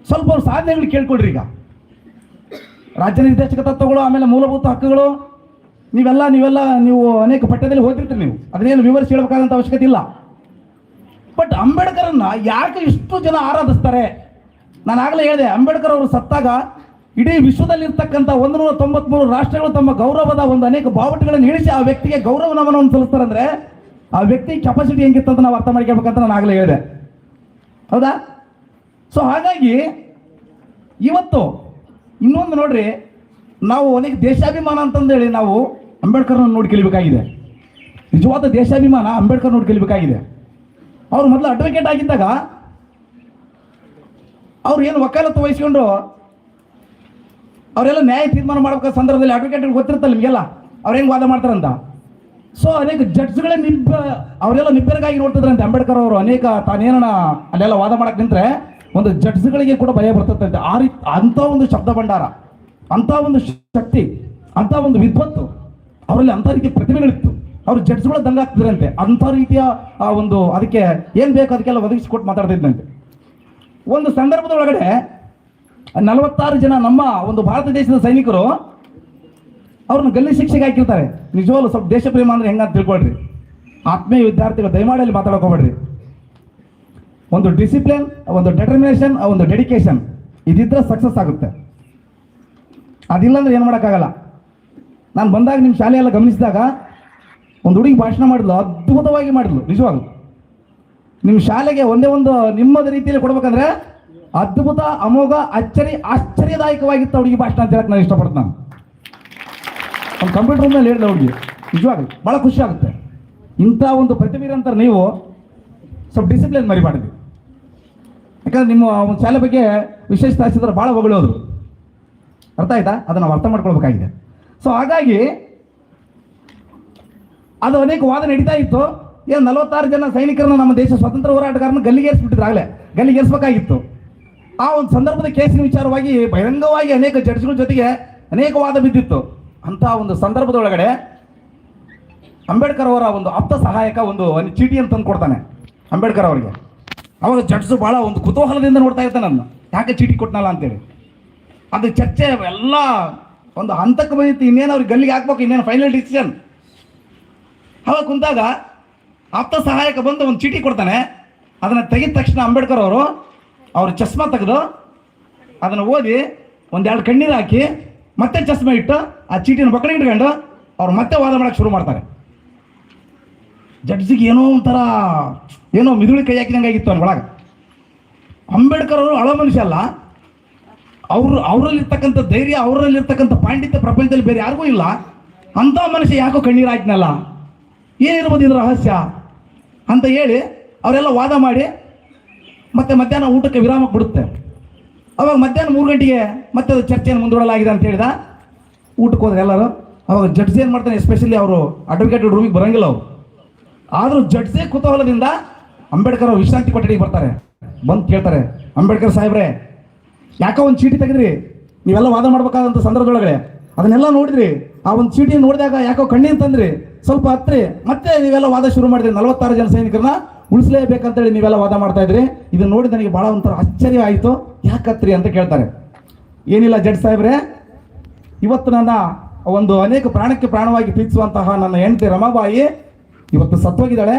ಸ್ವಲ್ಪ ಅವ್ರ ಸಾಧನೆಗಳು ಕೇಳ್ಕೊಡ್ರಿ ಈಗ. ರಾಜ್ಯ ನಿರ್ದೇಶಕ ತತ್ವಗಳು ಆಮೇಲೆ ಮೂಲಭೂತ ಹಕ್ಕುಗಳು, ನೀವೆಲ್ಲ ನೀವೆಲ್ಲ ನೀವು ಅನೇಕ ಪಠ್ಯದಲ್ಲಿ ಹೋಗಿರ್ತೀರಿ ನೀವು. ಅದನ್ನೇನು ವಿವರಿಸಿ ಹೇಳ್ಬೇಕಾದಂಥ ಅವಶ್ಯಕತೆ ಇಲ್ಲ. ಬಟ್ ಅಂಬೇಡ್ಕರನ್ನ ಯಾಕೆ ಇಷ್ಟು ಜನ ಆರಾಧಿಸ್ತಾರೆ? ನಾನು ಆಗಲೇ ಹೇಳಿದೆ, ಅಂಬೇಡ್ಕರ್ ಅವರು ಸತ್ತಾಗ ಇಡೀ ವಿಶ್ವದಲ್ಲಿರ್ತಕ್ಕಂಥ ಒಂದು ನೂರ ತೊಂಬತ್ಮೂರು ರಾಷ್ಟ್ರಗಳು ತಮ್ಮ ಗೌರವದ ಒಂದು ಅನೇಕ ಬಾವುಟಗಳನ್ನು ಇಳಿಸಿ ಆ ವ್ಯಕ್ತಿಗೆ ಗೌರವ ನಮನವನ್ನು ಸಲ್ಲಿಸ್ತಾರೆ ಅಂದ್ರೆ ಆ ವ್ಯಕ್ತಿ ಕೆಪಾಸಿಟಿ ಹೇಗಿತ್ತು ಅಂತ ನಾವು ಅರ್ಥ ಮಾಡ್ಕೋಬೇಕಂತ ನಾನು ಆಗಲೇ ಹೇಳಿದೆ. ಹೌದಾ? ಸೊ ಹಾಗಾಗಿ ಇವತ್ತು ಇನ್ನೊಂದು ನೋಡ್ರಿ, ನಾವು ಅನೇಕ ದೇಶಾಭಿಮಾನ ಅಂತಂದೇಳಿ ನಾವು ಅಂಬೇಡ್ಕರ್ನ ನೋಡಿ ಕಲಿಬೇಕಾಗಿದೆ ನಿಜವಾದ ದೇಶಾಭಿಮಾನ ಅಂಬೇಡ್ಕರ್ ನೋಡಿ ಕಲಿಬೇಕಾಗಿದೆ ಅವ್ರು ಮೊದಲು ಅಡ್ವೊಕೇಟ್ ಆಗಿದ್ದಾಗ ಅವ್ರು ಏನು ವಕಾಲತ್ತು ವಹಿಸ್ಕೊಂಡು ಅವರೆಲ್ಲ ನ್ಯಾಯ ತೀರ್ಮಾನ ಮಾಡಬೇಕ ಸಂದರ್ಭದಲ್ಲಿ ಅಡ್ವೊಕೇಟ್ ಗೊತ್ತಿರುತ್ತಲ್ಲ ನಿಮಗೆಲ್ಲ? ಅವ್ರು ಹೆಂಗೆ ವಾದ ಮಾಡ್ತಾರಂತ? ಸೊ ಅನೇಕ ಜಡ್ಜ್ಗಳೇ ನಿಬ್ಬ ಅವರೆಲ್ಲ ನಿಬ್ಬೆರಗಾಗಿ ನೋಡ್ತಿದ್ರಂತೆ ಅಂಬೇಡ್ಕರ್ ಅವರು. ಅನೇಕ ತಾನೇನ ಅಲ್ಲೆಲ್ಲ ವಾದ ಮಾಡಕ್ ನಿಂತರೆ ಒಂದು ಜಡ್ಜ್ಗಳಿಗೆ ಕೂಡ ಭಯ ಬರ್ತದಂತೆ. ಆ ರೀತಿ, ಅಂಥ ಒಂದು ಶಬ್ದ ಭಂಡಾರ, ಅಂಥ ಒಂದು ಶಕ್ತಿ, ಅಂಥ ಒಂದು ವಿದ್ವತ್ತು, ಅವರಲ್ಲಿ ಅಂಥ ರೀತಿ ಪ್ರತಿಭೆಗಳಿತ್ತು ಅವ್ರು ಜಡ್ಜ್ಗಳ ದಂಗಾಗ್ತಿದ್ರಂತೆ ಅಂಥ ರೀತಿಯ, ಆ, ಒಂದು ಅದಕ್ಕೆ ಏನು ಬೇಕು ಅದಕ್ಕೆಲ್ಲ ಒದಗಿಸಿಕೊಟ್ಟು ಮಾತಾಡ್ತಿದ್ದಂತೆ ಒಂದು ಸಂದರ್ಭದ ಒಳಗಡೆ ನಲವತ್ತಾರು ಜನ ನಮ್ಮ ಒಂದು ಭಾರತ ದೇಶದ ಸೈನಿಕರು ಅವ್ರನ್ನ ಗಲ್ಲಿ ಶಿಕ್ಷೆಗೆ ಹಾಕಿರ್ತಾರೆ. ನಿಜವಾಗ್ಲು ಸ್ವಲ್ಪ ದೇಶ ಪ್ರೇಮ ಅಂದ್ರೆ ಹೆಂಗಂತ ತಿಳ್ಕೊಳ್ರಿ. ಆತ್ಮೀಯ ವಿದ್ಯಾರ್ಥಿಗಳು ದಯಮಾಡಲ್ಲಿ ಮಾತಾಡಕ್ ಹೋಗ್ಬೇಡ್ರಿ. ಒಂದು ಡಿಸಿಪ್ಲಿನ್ ಒಂದು ಡೆಟರ್ಮಿನೇಷನ್ ಒಂದು ಡೆಡಿಕೇಶನ್ ಇದಿದ್ರೆ ಸಕ್ಸಸ್ ಆಗುತ್ತೆ. ಅದಿಲ್ಲ ಅಂದ್ರೆ ಏನು ಮಾಡೋಕ್ಕಾಗಲ್ಲ. ನಾನು ಬಂದಾಗ ನಿಮ್ಮ ಶಾಲೆ ಎಲ್ಲ ಗಮನಿಸಿದಾಗ ಒಂದು ಹುಡುಗಿ ಭಾಷಣ ಮಾಡಿದ್ಲು, ಅದ್ಭುತವಾಗಿ ಮಾಡಿದ್ಲು, ನಿಜವಾಗ್ಲು. ನಿಮ್ಮ ಶಾಲೆಗೆ ಒಂದೇ ಒಂದು ನಿಮ್ಮದ ರೀತಿಯಲ್ಲಿ ಕೊಡ್ಬೇಕಂದ್ರೆ ಅದ್ಭುತ, ಅಮೋಘ, ಅಚ್ಚರಿ, ಆಶ್ಚರ್ಯದಾಯಕವಾಗಿತ್ತು ಹುಡುಗಿ ಭಾಷಣ ಅಂತ ಹೇಳಕ್ಕೆ ನಾನು ಇಷ್ಟಪಡ್ತೀನಿ ನಾನು. ಒಂದು ಕಂಪ್ಯೂಟರ್ ಮೇಲೆ ಹೇಳಿದೆ ಹುಡುಗಿ. ನಿಜವಾಗ್ಲು ಭಾಳ ಖುಷಿ ಆಗುತ್ತೆ. ಇಂಥ ಒಂದು ಪ್ರತಿಭೆ ಅಂತಾರೆ ನೀವು ಸ್ವಲ್ಪ ಡಿಸಿಪ್ಲಿನ್ ಮರಿಬಾರ್ದು ಯಾಕಂದ್ರೆ ನಿಮ್ಮ ಒಂದು ಶಾಲೆ ಬಗ್ಗೆ ವಿಶೇಷ ಭಾಳ ಹೊಗಳೋದು ಅರ್ಥ ಆಯ್ತಾ? ಅದನ್ನು ಅರ್ಥ ಮಾಡ್ಕೊಳ್ಬೇಕಾಗಿದೆ. ಸೊ ಹಾಗಾಗಿ ಅದು ಅನೇಕ ವಾದ ನಡೀತಾ ಇತ್ತು. ಏನು ನಲವತ್ತಾರು ಜನ ಸೈನಿಕರನ್ನ ನಮ್ಮ ದೇಶ ಸ್ವತಂತ್ರ ಹೋರಾಟಗಾರನ ಗಲ್ಲಿಗೇರಿಸ್ಬಿಟ್ಟಿದ್ರು ಆಗಲೇ ಗಲ್ಲಿಗೇರಿಸಬೇಕಾಗಿತ್ತು. ಆ ಒಂದು ಸಂದರ್ಭದ ಕೇಸಿನ ವಿಚಾರವಾಗಿ ಬಹಿರಂಗವಾಗಿ ಅನೇಕ ಜಡ್ಜ್ಗಳ ಜೊತೆಗೆ ಅನೇಕ ವಾದ ಬಿದ್ದಿತ್ತು. ಅಂತ ಒಂದು ಸಂದರ್ಭದೊಳಗಡೆ ಅಂಬೇಡ್ಕರ್ ಅವರ ಒಂದು ಆಪ್ತ ಸಹಾಯಕ ಒಂದು ಒಂದು ಚೀಟಿಯನ್ನು ತಂದು ಕೊಡ್ತಾನೆ ಅಂಬೇಡ್ಕರ್ ಅವರಿಗೆ. ಅವಾಗ ಜಡ್ಜ್ ಭಾಳ ಒಂದು ಕುತೂಹಲದಿಂದ ನೋಡ್ತಾ ಇರ್ತಾನೆ ನನ್ನ ಯಾಕೆ ಚೀಟಿ ಕೊಟ್ಟನಲ್ಲ ಅಂತೇಳಿ. ಅದು ಚರ್ಚೆ ಎಲ್ಲ ಒಂದು ಹಂತಕ್ಕೆ ಬಂದಿತ್ತು, ಇನ್ನೇನು ಅವ್ರಿಗೆ ಗಲ್ಲಿಗೆ ಹಾಕ್ಬೇಕು, ಇನ್ನೇನು ಫೈನಲ್ ಡಿಸಿಷನ್ ಅವಾಗ ಕುಂತಾಗ ಆಪ್ತ ಸಹಾಯಕ ಬಂದು ಒಂದು ಚೀಟಿ ಕೊಡ್ತಾನೆ. ಅದನ್ನು ತೆಗೆದ ತಕ್ಷಣ ಅಂಬೇಡ್ಕರ್ ಅವರು ಅವ್ರ ಚಸ್ಮಾ ತೆಗೆದು ಅದನ್ನು ಓದಿ ಒಂದೆರಡು ಕಣ್ಣೀರು ಹಾಕಿ ಮತ್ತೆ ಚಸ್ಮಾ ಇಟ್ಟು ಆ ಚೀಟಿನ ಬಕ್ಕಡೆ ಇಟ್ಕೊಂಡು ಅವ್ರು ಮತ್ತೆ ವಾದ ಮಾಡೋಕ್ಕೆ ಶುರು ಮಾಡ್ತಾರೆ. ಜಡ್ಜಿಗೆ ಏನೋ ಒಂಥರ ಏನೋ ಮಿದುಳಿ ಕೈ ಹಾಕಿದಂಗೆ ಆಗಿತ್ತು ಅವ್ನ ಒಳಗೆ. ಅಂಬೇಡ್ಕರ್ ಅವರು ಅಳ ಮನುಷ್ಯ ಅಲ್ಲ. ಅವರು ಅವರಲ್ಲಿರ್ತಕ್ಕಂಥ ಧೈರ್ಯ, ಅವರಲ್ಲಿರ್ತಕ್ಕಂಥ ಪಾಂಡಿತ್ಯ ಪ್ರಪಂಚದಲ್ಲಿ ಬೇರೆ ಯಾರಿಗೂ ಇಲ್ಲ. ಅಂಥ ಮನುಷ್ಯ ಯಾಕೋ ಕಣ್ಣೀರು ಹಾಕ್ನಲ್ಲ? ಏನಿರ್ಬೋದು ಇದ್ರ ರಹಸ್ಯ ಅಂತ ಹೇಳಿ ಅವರೆಲ್ಲ ವಾದ ಮಾಡಿ ಮತ್ತೆ ಮಧ್ಯಾಹ್ನ ಊಟಕ್ಕೆ ವಿರಾಮಕ್ಕೆ ಬಿಡುತ್ತೆ. ಅವಾಗ ಮಧ್ಯಾಹ್ನ ಮೂರು ಗಂಟೆಗೆ ಮತ್ತೆ ಅದು ಚರ್ಚೆಯನ್ನು ಮುಂದೂಡಲಾಗಿದೆ ಅಂತ ಹೇಳಿದ. ಊಟಕ್ಕೆ ಹೋದ್ರೆ ಎಲ್ಲರೂ. ಅವಾಗ ಜಡ್ಜ್ ಏನು ಮಾಡ್ತಾನೆ ಎಸ್ಪೆಷಲಿ ಅವರು ಅಡ್ವೊಕೇಟ್ ರೂಮಿಗೆ ಬರಂಗಿಲ್ಲ ಅವರು. ಆದರೂ ಜಡ್ಜೆ ಕುತೂಹಲದಿಂದ ಅಂಬೇಡ್ಕರ್ ಅವರು ವಿಶ್ರಾಂತಿ ಕೊಠಡಿಗೆ ಬರ್ತಾರೆ. ಬಂದು ಕೇಳ್ತಾರೆ, ಅಂಬೇಡ್ಕರ್ ಸಾಹೇಬ್ರೆ, ಯಾಕೋ ಒಂದು ಚೀಟಿ ತೆಗೆದ್ರಿ? ನೀವೆಲ್ಲ ವಾದ ಮಾಡ್ಬೇಕಾದಂಥ ಸಂದರ್ಭದೊಳಗಡೆ. ಅದನ್ನೆಲ್ಲ ನೋಡಿದ್ರಿ. ಆ ಒಂದು ಚೀಟಿ ನೋಡಿದಾಗ ಯಾಕೋ ಕಣ್ಣೀರು ತಂದ್ರಿ? ಸ್ವಲ್ಪ ಹತ್ರಿ. ಮತ್ತೆ ನೀವೆಲ್ಲ ವಾದ ಶುರು ಮಾಡಿದ್ರಿ. ನಲವತ್ತಾರು ಜನ ಸೈನಿಕರನ್ನ ಉಳಿಸ್ಲೇಬೇಕಂತೇಳಿ ನೀವೆಲ್ಲ ವಾದ ಮಾಡ್ತಾ ಇದ್ರಿ. ಇದನ್ನ ನೋಡಿ ನನಗೆ ಬಹಳ ಒಂಥರ ಆಶ್ಚರ್ಯ ಆಯಿತು. ಯಾಕತ್ರಿ ಅಂತ ಕೇಳ್ತಾರೆ. ಏನಿಲ್ಲ ಜಡ್ ಸಾಹೇಬ್ರೆ, ಇವತ್ತು ನನ್ನ ಒಂದು ಅನೇಕ ಪ್ರಾಣಕ್ಕೆ ಪ್ರಾಣವಾಗಿ ಪ್ರೀತಿಸುವಂತಹ ನನ್ನ ಹೆಂಡತಿ ರಮಾಬಾಯಿ ಇವತ್ತು ಸತ್ತೋಗಿದ್ದಾಳೆ.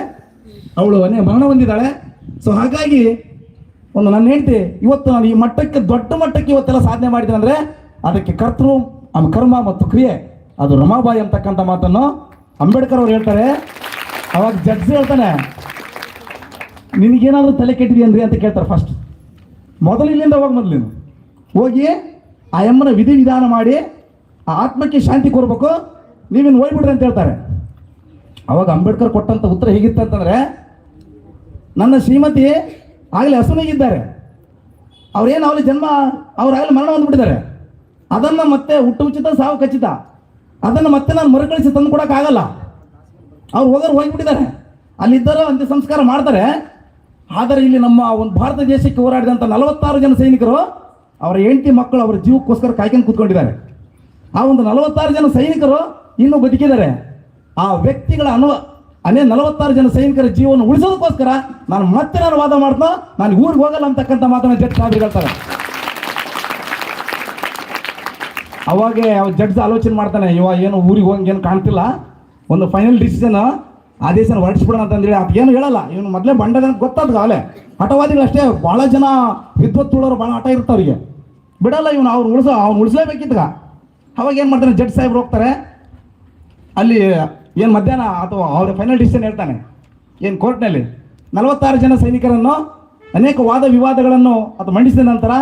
ಅವಳು ಅನೇಕ ಮರಣ ಹೊಂದಿದ್ದಾಳೆ. ಸೊ ಹಾಗಾಗಿ ಒಂದು ನನ್ನ ಹೆಂಡತಿ ಇವತ್ತು ನಾನು ಈ ಮಟ್ಟಕ್ಕೆ, ದೊಡ್ಡ ಮಟ್ಟಕ್ಕೆ ಇವತ್ತೆಲ್ಲ ಸಾಧನೆ ಮಾಡಿದೆ ಅಂದ್ರೆ ಅದಕ್ಕೆ ಕರ್ತೃ ಆಮೇಲೆ ಕರ್ಮ ಮತ್ತು ಕ್ರಿಯೆ. ಅದು ರಮಾಬಾಯಿ ಅಂತಕ್ಕಂಥ ಮಾತನ್ನು ಅಂಬೇಡ್ಕರ್ ಅವ್ರು ಹೇಳ್ತಾರೆ. ಅವಾಗ ಜಡ್ಜ್ ಹೇಳ್ತಾನೆ, ನಿನಗೇನಾದ್ರೂ ತಲೆ ಕೆಟ್ಟಿದೆಯನ್ರಿ ಅಂತ ಕೇಳ್ತಾರೆ ಫಸ್ಟ್ ಮೊದಲು ಇಲ್ಲಿಂದ ಹೋಗಿ ಮೊದಲು ಹೋಗಿ ಆ ಯಮ್ಮನ ವಿಧಿ ವಿಧಾನ ಮಾಡಿ ಆ ಆತ್ಮಕ್ಕೆ ಶಾಂತಿ ಕೊಡ್ಬೇಕು. ನೀವಿನ್ನು ಹೋಗ್ಬಿಡ್ರಿ ಅಂತ ಹೇಳ್ತಾರೆ. ಅವಾಗ ಅಂಬೇಡ್ಕರ್ ಕೊಟ್ಟಂತ ಉತ್ತರ ಹೇಗಿತ್ತು ಅಂತಂದ್ರೆ, ನನ್ನ ಶ್ರೀಮತಿ ಆಗಲೇ ಹಸುನಾಗಿದ್ದಾರೆ. ಅವ್ರೇನು ಅವಳಿ ಜನ್ಮ ಅವ್ರಾಗಲೇ ಮರಣ ಹೊಂದ್ಬಿಟ್ಟಿದ್ದಾರೆ. ಅದನ್ನು ಮತ್ತೆ ಹುಟ್ಟು ಉಚಿತ ಸಾವು ಖಚಿತ ಅದನ್ನು ಮತ್ತೆ ನಾನು ಮರುಕಳಿಸಿ ತಂದು ಕೊಡೋಕ್ಕಾಗಲ್ಲ. ಅವ್ರು ಹೋಗೋರು ಹೋಗ್ಬಿಟ್ಟಿದ್ದಾರೆ. ಅಲ್ಲಿದ್ದರೂ ಅಂತ್ಯ ಸಂಸ್ಕಾರ ಮಾಡ್ತಾರೆ. ಆದರೆ ಇಲ್ಲಿ ನಮ್ಮ ಒಂದು ಭಾರತ ದೇಶಕ್ಕೆ ಹೋರಾಡಿದಂಥ ನಲವತ್ತಾರು ಜನ ಸೈನಿಕರು, ಅವರ ಹೆಂಡತಿ ಮಕ್ಕಳು ಅವರ ಜೀವಕ್ಕೋಸ್ಕರ ಕಾಯ್ಕೊಂಡು ಕೂತ್ಕೊಂಡಿದ್ದಾರೆ. ಆ ಒಂದು ನಲವತ್ತಾರು ಜನ ಸೈನಿಕರು ಇನ್ನೂ ಬದುಕಿದ್ದಾರೆ. ಆ ವ್ಯಕ್ತಿಗಳ ಅನು ಅನೇ ನಲವತ್ತಾರು ಜನ ಸೈನಿಕರ ಜೀವನ ಉಳಿಸೋದಕ್ಕೋಸ್ಕರ ನಾನು ಮತ್ತೆ ನಾನು ವಾದ ಮಾಡ್ತಾ, ನಾನು ಊರಿಗೆ ಹೋಗಲ್ಲ ಅಂತಕ್ಕಂಥ ಮಾತನ್ನು ಜಟ್ ಸಾಹೇಬ್ರು ಹೇಳ್ತಾರೆ. ಅವಾಗೆ ಅವ ಜಡ್ಜ್ ಆಲೋಚನೆ ಮಾಡ್ತಾನೆ, ಇವ ಏನು ಊರಿಗೆ ಹೋಗಿ ಏನು ಕಾಣ್ತಿಲ್ಲ. ಒಂದು ಫೈನಲ್ ಡಿಸಿಷನ್ ಆದೇಶನ ಹೊರಡಿಸ್ಬಿಡೋಣ ಅಂತಂದೇಳಿ ಅದು ಏನು ಹೇಳಲ್ಲ. ಇವನು ಮೊದಲೇ ಬಂಡದ ಗೊತ್ತಾದ ಅಲ್ಲೇ. ಹಠವಾದಿಗಳು ಅಷ್ಟೇ ಭಾಳ ಜನ ವಿದ್ವತ್ತುಳ್ಳವರು ಭಾಳ ಹಠ ಇರ್ತಾವೆ ಅವರಿಗೆ. ಬಿಡಲ್ಲ ಇವನು ಅವ್ರು ಉಳಿಸ, ಅವ್ನು ಉಳಿಸಲೇಬೇಕಿತ್ತು ಅವಾಗ ಏನು ಮಾಡ್ತಾನೆ, ಜಡ್ಜ್ ಸಾಹೇಬ್ರು ಹೋಗ್ತಾರೆ. ಅಲ್ಲಿ ಏನು ಮಧ್ಯಾಹ್ನ ಅಥವಾ ಅವ್ರ ಫೈನಲ್ ಡಿಸಿಷನ್ ಹೇಳ್ತಾನೆ. ಏನು ಕೋರ್ಟ್ನಲ್ಲಿ. ನಲವತ್ತಾರು ಜನ ಸೈನಿಕರನ್ನು ಅನೇಕ ವಾದ ವಿವಾದಗಳನ್ನು ಅದು ಮಂಡಿಸಿದ ನಂತರ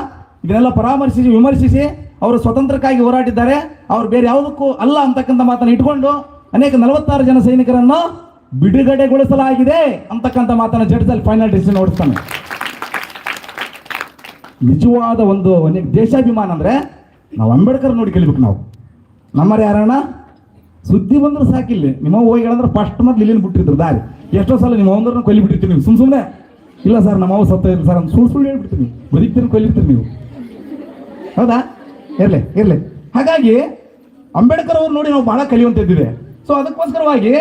ಇದನ್ನೆಲ್ಲ ಪರಾಮರ್ಶಿಸಿ, ವಿಮರ್ಶಿಸಿ ಅವರು ಸ್ವತಂತ್ರಕ್ಕಾಗಿ ಹೋರಾಡಿದ್ದಾರೆ. ಅವ್ರು ಬೇರೆ ಯಾವುದಕ್ಕೂ ಅಲ್ಲ ಅಂತಕ್ಕಂಥ ಮಾತನ್ನು ಇಟ್ಕೊಂಡು ಅನೇಕ ನಲವತ್ತಾರು ಜನ ಸೈನಿಕರನ್ನು ಬಿಡುಗಡೆಗೊಳಿಸಲಾಗಿದೆ ಅಂತಕ್ಕಂಥ ಮಾತನ್ನು ಜಡ್ಜಲ್ಲಿ ಫೈನಲ್ ಡಿಸಿಷನ್ ಓಡಿಸ್ತಾನೆ ನಿಜವಾದ ಒಂದು ದೇಶಾಭಿಮಾನ ಅಂದ್ರೆ ನಾವು ಅಂಬೇಡ್ಕರ್ ನೋಡಿ ಕಲಿಬೇಕು ನಾವು. ನಮ್ಮರ ಯಾರಣ್ಣ? ಸುದ್ದಿ ಬಂದ್ರೆ ಸಾಕಿಲ್ಲ. ನಿಮ್ಮ ಹೋಗಿ ಹೇಳಂದ್ರೆ ಫಸ್ಟ್ ಮೊದಲು ಇಲ್ಲಿನ ಬಿಟ್ಟಿದ್ರು ದಾರಿ. ಎಷ್ಟೋ ಸಲ ನಿಮ್ಮ ಒಂದ್ರನ್ನ ಕೊಲ್ಲಿ ಬಿಟ್ಟಿರ್ತೀವಿ ನೀವು. ಸುಮ್ ಸುಮ್ಮನೆ ಇಲ್ಲ ಸರ್, ನಮ್ಮ ಸತ್ತ ಇಲ್ಲ ಸರ್ ಅಂತ ಸುಳ್ಳು ಸುಳ್ಳು ಹೇಳ್ಬಿಡ್ತೀನಿ ಬದುಕ್ತೀನಿ ಕೊಲ್ಲಿರ್ತೀರಿ ನೀವು. ಹೌದಾ? ಇರ್ಲಿ ಇರ್ಲಿ. ಹಾಗಾಗಿ ಅಂಬೇಡ್ಕರ್ ಅವ್ರು ನೋಡಿ ನಾವು ಬಹಳ ಕಲಿಯುವಂಥದ್ದಿದೆ ಸೊ ಅದಕ್ಕೋಸ್ಕರವಾಗಿ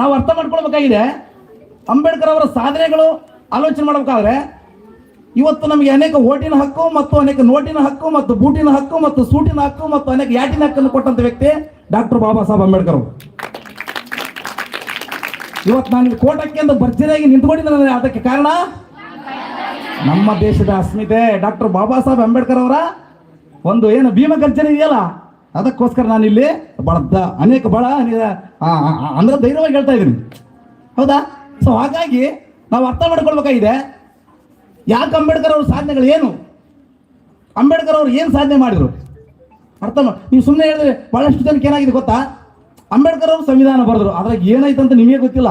ನಾವು ಅರ್ಥ ಮಾಡ್ಕೊಳ್ಬೇಕಾಗಿದೆ. ಅಂಬೇಡ್ಕರ್ ಅವರ ಸಾಧನೆಗಳು ಆಲೋಚನೆ ಮಾಡಬೇಕಾದ್ರೆ ಇವತ್ತು ನಮಗೆ ಅನೇಕ ಓಟಿನ ಹಕ್ಕು ಮತ್ತು ಅನೇಕ ನೋಟಿನ ಹಕ್ಕು ಮತ್ತು ಬೂಟಿನ ಹಕ್ಕು ಮತ್ತು ಸೂಟಿನ ಹಕ್ಕು ಮತ್ತು ಅನೇಕ ಯಾಟಿನ ಹಕ್ಕನ್ನು ಕೊಟ್ಟಂತ ವ್ಯಕ್ತಿ ಡಾಕ್ಟರ್ ಬಾಬಾ ಸಾಹೇಬ್ ಅಂಬೇಡ್ಕರ್ ಅವರು. ಇವತ್ತು ನಾನು ಕೋಟಕ್ಕೆ ಅಂತ ಭರ್ಜರಿಯಾಗಿ ನಿಂತ್ಕೊಂಡಿದ್ದೇನೆ ಅದಕ್ಕೆ ಕಾರಣ ನಮ್ಮ ದೇಶದ ಅಸ್ಮಿತೆ. ಡಾಕ್ಟರ್ ಬಾಬಾ ಸಾಹೇಬ್ ಅಂಬೇಡ್ಕರ್ ಅವರ ಒಂದು ಏನು ಭೀಮ ಗರ್ಜನೆ ಇದೆಯಲ್ಲ? ಅದಕ್ಕೋಸ್ಕರ ನಾನು ಇಲ್ಲಿ ಬಹಳ, ಅನೇಕ ಬಹಳ ಅಂದ್ರೆ ಧೈರ್ಯವಾಗಿ ಹೇಳ್ತಾ ಇದ್ದೀನಿ. ಹೌದಾ? ಸೊ ಹಾಗಾಗಿ ನಾವು ಅರ್ಥ ಮಾಡ್ಕೊಳ್ಬೇಕಾಗಿದೆ. ಯಾಕೆ ಅಂಬೇಡ್ಕರ್ ಅವ್ರ ಸಾಧನೆಗಳು ಏನು? ಅಂಬೇಡ್ಕರ್ ಅವ್ರು ಏನು ಸಾಧನೆ ಮಾಡಿದ್ರು? ಅರ್ಥ ಮಾಡಿ ನೀವು ಸುಮ್ಮನೆ ಹೇಳಿದ್ರೆ ಬಹಳಷ್ಟು ಜನಕ್ಕೆ ಏನಾಗಿದೆ ಗೊತ್ತಾ? ಅಂಬೇಡ್ಕರ್ ಅವರು ಸಂವಿಧಾನ ಬರೆದ್ರು. ಅದ್ರಾಗ ಏನಾಯ್ತು ಅಂತ ನಿಮಗೆ ಗೊತ್ತಿಲ್ಲ.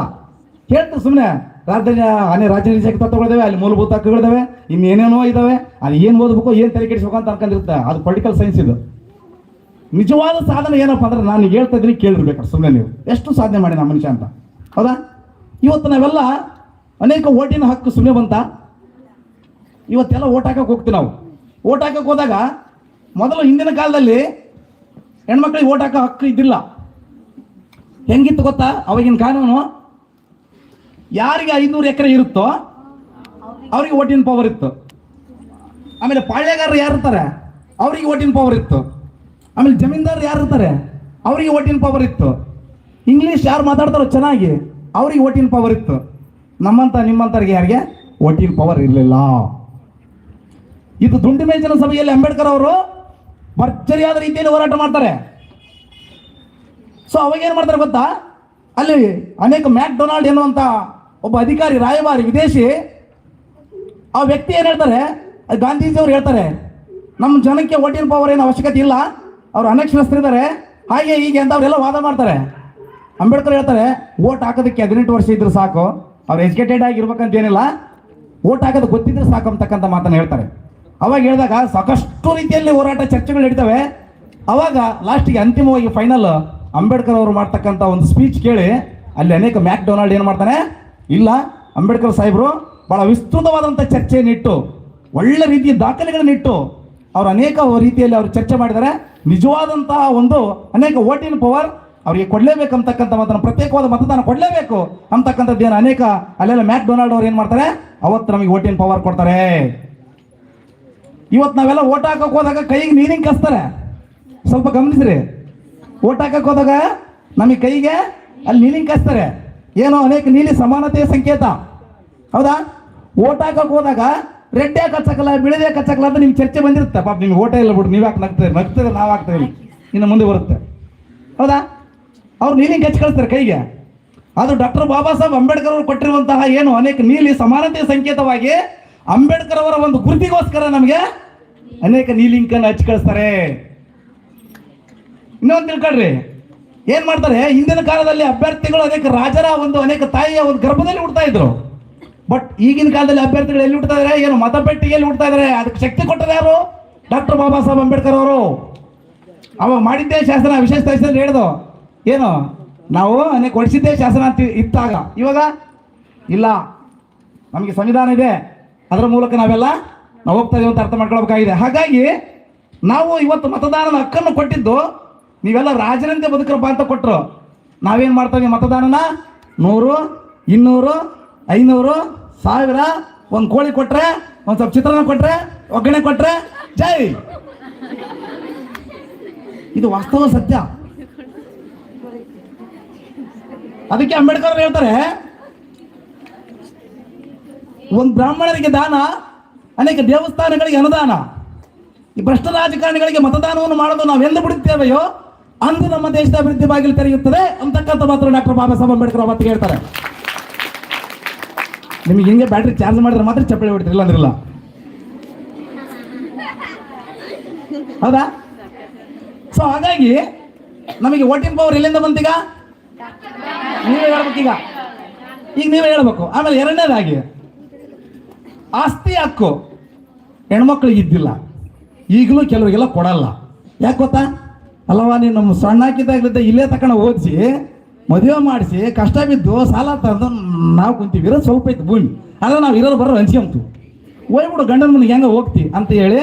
ಹೇಳ್ತಾರೆ ಸುಮ್ಮನೆ ರಾಜ್ಯ ಅನೇ ರಾಜ್ಯ ತಗೊಳ್ದೇವೆ ಅಲ್ಲಿ ಮೂಲಭೂತ ಹಕ್ಕುಗಳಿದಾವೆ ಇನ್ನೇನೇನೋ ಇದಾವೆ, ಅಲ್ಲಿ ಏನು ಓದಬೇಕು, ಏನು ತಲೆ ಕೆಡಿಸ್ಬೇಕು ಅಂತ ಅನ್ಕೊಂಡಿರುತ್ತೆ. ಅದು ಪೊಲಿಟಿಕಲ್ ಸೈನ್ಸ್ ಇದು. ನಿಜವಾದ ಸಾಧನೆ ಏನಪ್ಪ ಅಂದ್ರೆ ನಾನು ಹೇಳ್ತಾ ಇದ್ದೀನಿ ಕೇಳಿರ್ಬೇಕು ಸುಮ್ಮನೆ ನೀವು. ಎಷ್ಟು ಸಾಧನೆ ಮಾಡಿ ನಮ್ಮ ಮನುಷ್ಯ ಅಂತ. ಹೌದಾ? ಇವತ್ತು ನಾವೆಲ್ಲ ಅನೇಕ ಓಟಿನ ಹಕ್ಕು ಸುಮ್ಮನೆ ಬಂತ? ಇವತ್ತೆಲ್ಲ ಓಟ್ ಹಾಕಕ್ಕೆ ಹೋಗ್ತೀವಿ ನಾವು. ಓಟ್ ಹಾಕಕ್ಕೆ ಹೋದಾಗ ಮೊದಲು ಹಿಂದಿನ ಕಾಲದಲ್ಲಿ ಹೆಣ್ಮಕ್ಳಿಗೆ ಓಟ್ ಹಾಕೋ ಹಕ್ಕು ಇದ್ದಿಲ್ಲ. ಹೆಂಗಿತ್ತು ಗೊತ್ತಾ? ಅವಾಗಿನ ಕಾನೂನು ಯಾರಿಗೆ ಐನೂರು ಎಕರೆ ಇರುತ್ತೋ ಅವ್ರಿಗೆ ಓಟಿನ ಪವರ್ ಇತ್ತು. ಆಮೇಲೆ ಪಾಳ್ಯಗಾರರು ಯಾರು ಇರ್ತಾರೆ? ಅವರಿಗೆ ಓಟಿನ ಪವರ್ ಇತ್ತು. ಆಮೇಲೆ ಜಮೀನ್ದಾರರು ಯಾರು ಇರ್ತಾರೆ? ಅವರಿಗೆ ಓಟಿನ ಪವರ್ ಇತ್ತು. ಇಂಗ್ಲೀಷ್ ಯಾರು ಮಾತಾಡ್ತಾರೋ ಚೆನ್ನಾಗಿ ಅವ್ರಿಗೆ ಓಟಿನ ಪವರ್ ಇತ್ತು. ನಮ್ಮಂತ ನಿಮ್ಮಂತರಿಗೆ ಯಾರಿಗೆ? ಓಟಿನ ಪವರ್ ಇರಲಿಲ್ಲ. ಇದು ದುಂಡು ಮೇಜಿನ ಸಭೆಯಲ್ಲಿ ಅಂಬೇಡ್ಕರ್ ಅವರು ಭರ್ಜರಿಯಾದ ರೀತಿಯಲ್ಲಿ ಹೋರಾಟ ಮಾಡ್ತಾರೆ. ಸೊ ಅವಾಗ ಏನು ಮಾಡ್ತಾರೆ ಗೊತ್ತಾ? ಅಲ್ಲಿ ಅನೇಕ ಮ್ಯಾಕ್ ಡೊನಾಲ್ಡ್ ಎನ್ನುವಂತ ಒಬ್ಬ ಅಧಿಕಾರಿ ರಾಯಭಾರಿ ವಿದೇಶಿ, ಆ ವ್ಯಕ್ತಿ ಏನು ಹೇಳ್ತಾರೆ? ಅದು ಗಾಂಧೀಜಿಯವರು ಹೇಳ್ತಾರೆ ನಮ್ಮ ಜನಕ್ಕೆ ಓಟಿನ ಪವರ್ ಏನು ಅವಶ್ಯಕತೆ ಇಲ್ಲ. ಅವ್ರು ಅನಕ್ಷರಸ್ಥರಿದ್ದಾರೆ ಹಾಗೆ ಹೀಗೆ ಅಂತ ಅವರೆಲ್ಲ ವಾದ ಮಾಡ್ತಾರೆ. ಅಂಬೇಡ್ಕರ್ ಹೇಳ್ತಾರೆ ಓಟ್ ಹಾಕೋದಕ್ಕೆ ಹದಿನೆಂಟು ವರ್ಷ ಇದ್ರೆ ಸಾಕು. ಅವ್ರು ಎಜುಕೇಟೆಡ್ ಆಗಿರ್ಬೇಕಂತ ಏನಿಲ್ಲ. ಓಟ್ ಹಾಕೋದು ಗೊತ್ತಿದ್ರೆ ಸಾಕು ಅಂತಕ್ಕಂಥ ಮಾತನ್ನು ಹೇಳ್ತಾರೆ. ಅವಾಗ ಹೇಳಿದಾಗ ಸಾಕಷ್ಟು ರೀತಿಯಲ್ಲಿ ಹೋರಾಟ ಚರ್ಚೆಗಳು ನಡೀತವೆ. ಅವಾಗ ಲಾಸ್ಟಿಗೆ ಅಂತಿಮವಾಗಿ ಫೈನಲ್ ಅಂಬೇಡ್ಕರ್ ಅವರು ಮಾಡ್ತಕ್ಕಂಥ ಒಂದು ಸ್ಪೀಚ್ ಕೇಳಿ ಅಲ್ಲಿ ಅನೇಕ ಮ್ಯಾಕ್ ಡೊನಾಲ್ಡ್ ಏನು ಮಾಡ್ತಾನೆ ಇಲ್ಲ, ಅಂಬೇಡ್ಕರ್ ಸಾಹೇಬರು ಬಹಳ ವಿಸ್ತೃತವಾದಂಥ ಚರ್ಚೆಯನ್ನಿಟ್ಟು ಒಳ್ಳೆ ರೀತಿಯ ದಾಖಲೆಗಳನ್ನಿಟ್ಟು ಅವರು ಅನೇಕ ರೀತಿಯಲ್ಲಿ ಅವರು ಚರ್ಚೆ ಮಾಡಿದ್ದಾರೆ ನಿಜವಾದಂತಹ ಒಂದು ಅನೇಕ ಓಟಿನ ಪವರ್ ಅವರಿಗೆ ಕೊಡಲೇಬೇಕಂತಕ್ಕಂಥ ಮಾತನ್ನು, ಪ್ರತ್ಯೇಕವಾದ ಮತದಾನ ಕೊಡಲೇಬೇಕು ಅಂತಕ್ಕಂಥದ್ದು ಏನು ಅನೇಕ, ಅಲ್ಲೆಲ್ಲ ಮ್ಯಾಕ್ ಡೊನಾಲ್ಡ್ ಅವ್ರು ಏನು ಮಾಡ್ತಾರೆ? ಅವತ್ತು ನಮಗೆ ಓಟಿನ ಪವರ್ ಕೊಡ್ತಾರೆ. ಇವತ್ತು ನಾವೆಲ್ಲ ಓಟ್ ಹಾಕೋಕೆ ಹೋದಾಗ ಕೈಗೆ ನೀರಿನ ಕಸ್ತಾರೆ. ಸ್ವಲ್ಪ ಗಮನಿಸ್ರಿ. ಓಟ್ ಹಾಕಕ್ಕೆ ಹೋದಾಗ ನಮಗೆ ಕೈಗೆ ಅಲ್ಲಿ ನೀರಿಂಗ್ ಕಸ್ತಾರೆ. ಏನೋ ಅನೇಕ ನೀಲಿ ಸಮಾನತೆಯ ಸಂಕೇತ. ಹೌದಾ? ಓಟ್ ಹಾಕಕ್ ಹೋದಾಗ ರೆಡ್ ಯಾಕೆ ಹಚ್ಚಕಲ್ಲ ಬಿಳಿದ ಹಚ್ಚಕಲ್ಲ ಅಂತ ನಿಮ್ಗೆ ಚರ್ಚೆ ಬಂದಿರುತ್ತೆ. ಪಾಪ ನಿಮ್ಗೆ ಓಟ ಇಲ್ಲ ಬಿಟ್ಟು ನೀವ್ಯಾಕೆ ನಗ್ತಾರೆ ನಗ್ತಾರೆ ನಾವು ಹಾಕ್ತೇವೆ ಇನ್ನು ಮುಂದೆ ಬರುತ್ತೆ. ಹೌದಾ? ಅವ್ರು ನೀಲಿ ಹಚ್ಚ ಕಳಿಸ್ತಾರೆ ಕೈಗೆ. ಅದು ಡಾಕ್ಟರ್ ಬಾಬಾ ಸಾಹೇಬ್ ಅಂಬೇಡ್ಕರ್ ಅವರು ಕೊಟ್ಟಿರುವಂತಹ ಏನು ಅನೇಕ ನೀಲಿ ಸಮಾನತೆಯ ಸಂಕೇತವಾಗಿ ಅಂಬೇಡ್ಕರ್ ಅವರ ಒಂದು ಗುರುತಿಗೋಸ್ಕರ ನಮಗೆ ಅನೇಕ ನೀಲಿಂಕನ್ನು ಹಚ್ಚಿ ಕಳಿಸ್ತಾರೆ. ಇನ್ನೊಂದು ತಿಳ್ಕೊಳ್ರಿ. ಏನ್ ಮಾಡ್ತಾರೆ? ಹಿಂದಿನ ಕಾಲದಲ್ಲಿ ಅಭ್ಯರ್ಥಿಗಳು ಅನೇಕ ರಾಜರ ಒಂದು ಅನೇಕ ತಾಯಿಯ ಒಂದು ಗರ್ಭದಲ್ಲಿ ಹುಡ್ತಾ ಇದ್ರು. ಬಟ್ ಈಗಿನ ಕಾಲದಲ್ಲಿ ಅಭ್ಯರ್ಥಿಗಳು ಎಲ್ಲಿ ಹುಡ್ತಾ ಇದಾರೆ? ಏನು, ಮತಪೆಟ್ಟಿಗೆಯಲ್ಲಿ ಹುಡ್ತಾ ಇದಾರೆ? ಅದಕ್ಕೆ ಶಕ್ತಿ ಕೊಟ್ಟರೆ ಯಾರು? ಡಾಕ್ಟರ್ ಬಾಬಾ ಸಾಹೇಬ್ ಅಂಬೇಡ್ಕರ್ ಅವರು. ಅವಾಗ ಮಾಡಿದ್ದೇ ಶಾಸನ, ವಿಶೇಷ ತಹಸೀಲ್ ಹೇಳ್ದು ಏನು? ನಾವು ಅನೇಕ ಹೊಡಿಸಿದ್ದೇ ಶಾಸನ ಅಂತ ಇತ್ತಾಗ. ಇವಾಗ ಇಲ್ಲ. ನಮಗೆ ಸಂವಿಧಾನ ಇದೆ. ಅದರ ಮೂಲಕ ನಾವೆಲ್ಲ ನಾವು ಹೋಗ್ತಾ ಇದೀವಿ ಅಂತ ಅರ್ಥ ಮಾಡ್ಕೊಳ್ಬೇಕಾಗಿದೆ. ಹಾಗಾಗಿ ನಾವು ಇವತ್ತು ಮತದಾನದ ಹಕ್ಕನ್ನು ಕೊಟ್ಟಿದ್ದು ನೀವೆಲ್ಲ ರಾಜರಂತೆ ಬದುಕ್ರಪ್ಪ ಅಂತ ಕೊಟ್ಟರು ನಾವೇನ್ ಮಾಡ್ತೀವಿ ಮತದಾನನ ನೂರು, ಇನ್ನೂರು, ಐನೂರು, ಸಾವಿರ, ಒಂದ್ ಕೋಳಿ ಕೊಟ್ರೆ, ಒಂದ್ ಸ್ವಲ್ಪ ಚಿತ್ರಾನ್ನ ಕೊಟ್ರೆ, ಒಗ್ಗರಣೆ ಕೊಟ್ರೆ, ಜೈ! ಇದು ವಾಸ್ತವ ಸತ್ಯ. ಅದಕ್ಕೆ ಅಂಬೇಡ್ಕರ್ ಹೇಳ್ತಾರೆ, ಒಂದು ಬ್ರಾಹ್ಮಣರಿಗೆ ದಾನ, ಅನೇಕ ದೇವಸ್ಥಾನಗಳಿಗೆ ಅನುದಾನ. ಈ ಭ್ರಷ್ಟ ರಾಜಕಾರಣಿಗಳಿಗೆ ಮತದಾನವನ್ನು ಮಾಡೋದು ನಾವೆಂದು ಬಿಡುತ್ತೇವೆಯೋ ಅಂದು ನಮ್ಮ ದೇಶದ ಅಭಿವೃದ್ಧಿ ಬಾಗಿಲು ತೆರೆಯುತ್ತದೆ. ಅಂತಕ್ಕಂಥ ಮಾತ್ರ ಡಾಕ್ಟರ್ ಬಾಬಾ ಸಾಹೇಬ್ ಅಂಬೇಡ್ಕರ್ ಅವತ್ತಿಗೆ ಹೇಳ್ತಾರೆ. ನಿಮಗೆ ಹಿಂಗೆ ಬ್ಯಾಟ್ರಿ ಚಾರ್ಜ್ ಮಾಡಿದ್ರೆ ಮಾತ್ರ ಚಪ್ಪಳಿ ಹೊಡಿತಿರಲ್ಲ ಅಂದ್ರಲ್ಲ? ಹೌದಾ? ಸೊ ಹಾಗಾಗಿ ನಮಗೆ ವೋಟಿಂಗ್ ಪವರ್ ಎಲ್ಲಿಂದ ಬಂತೀಗ? ನೀವೇ ಹೇಳ್ಬೇಕೀಗ ಈಗ ನೀವೇ ಹೇಳ್ಬೇಕು. ಆಮೇಲೆ ಎರಡನೇದಾಗಿ, ಆಸ್ತಿ ಹಕ್ಕು ಹೆಣ್ಮಕ್ಳಿಗೆ ಇದ್ದಿಲ್ಲ. ಈಗಲೂ ಕೆಲವರಿಗೆಲ್ಲ ಕೊಡಲ್ಲ. ಯಾಕೆ ಗೊತ್ತಾ? ಅಲ್ಲವಾ ನೀನು ನಮ್ಮ ಸಣ್ಣ ಇಲ್ಲೇ ತಕೊಂಡು ಓದಿಸಿ, ಮದುವೆ ಮಾಡಿಸಿ, ಕಷ್ಟ ಬಿದ್ದು ಸಾಲ ತಂದ ನಾವು ಕುಂತೀವಿ. ಇರೋದು ಸ್ವಲ್ಪ ಐತೆ ಭೂಮಿ. ಅಲ್ಲ, ನಾವು ಇರೋದು ಬರೋ ಹಂಚ್ಕೊಂತು ಹೋಗ್ಬಿಡು, ಗಂಡನ ಮನೆಗೆ ಹೆಂಗೆ ಹೋಗ್ತಿ ಅಂತ ಹೇಳಿ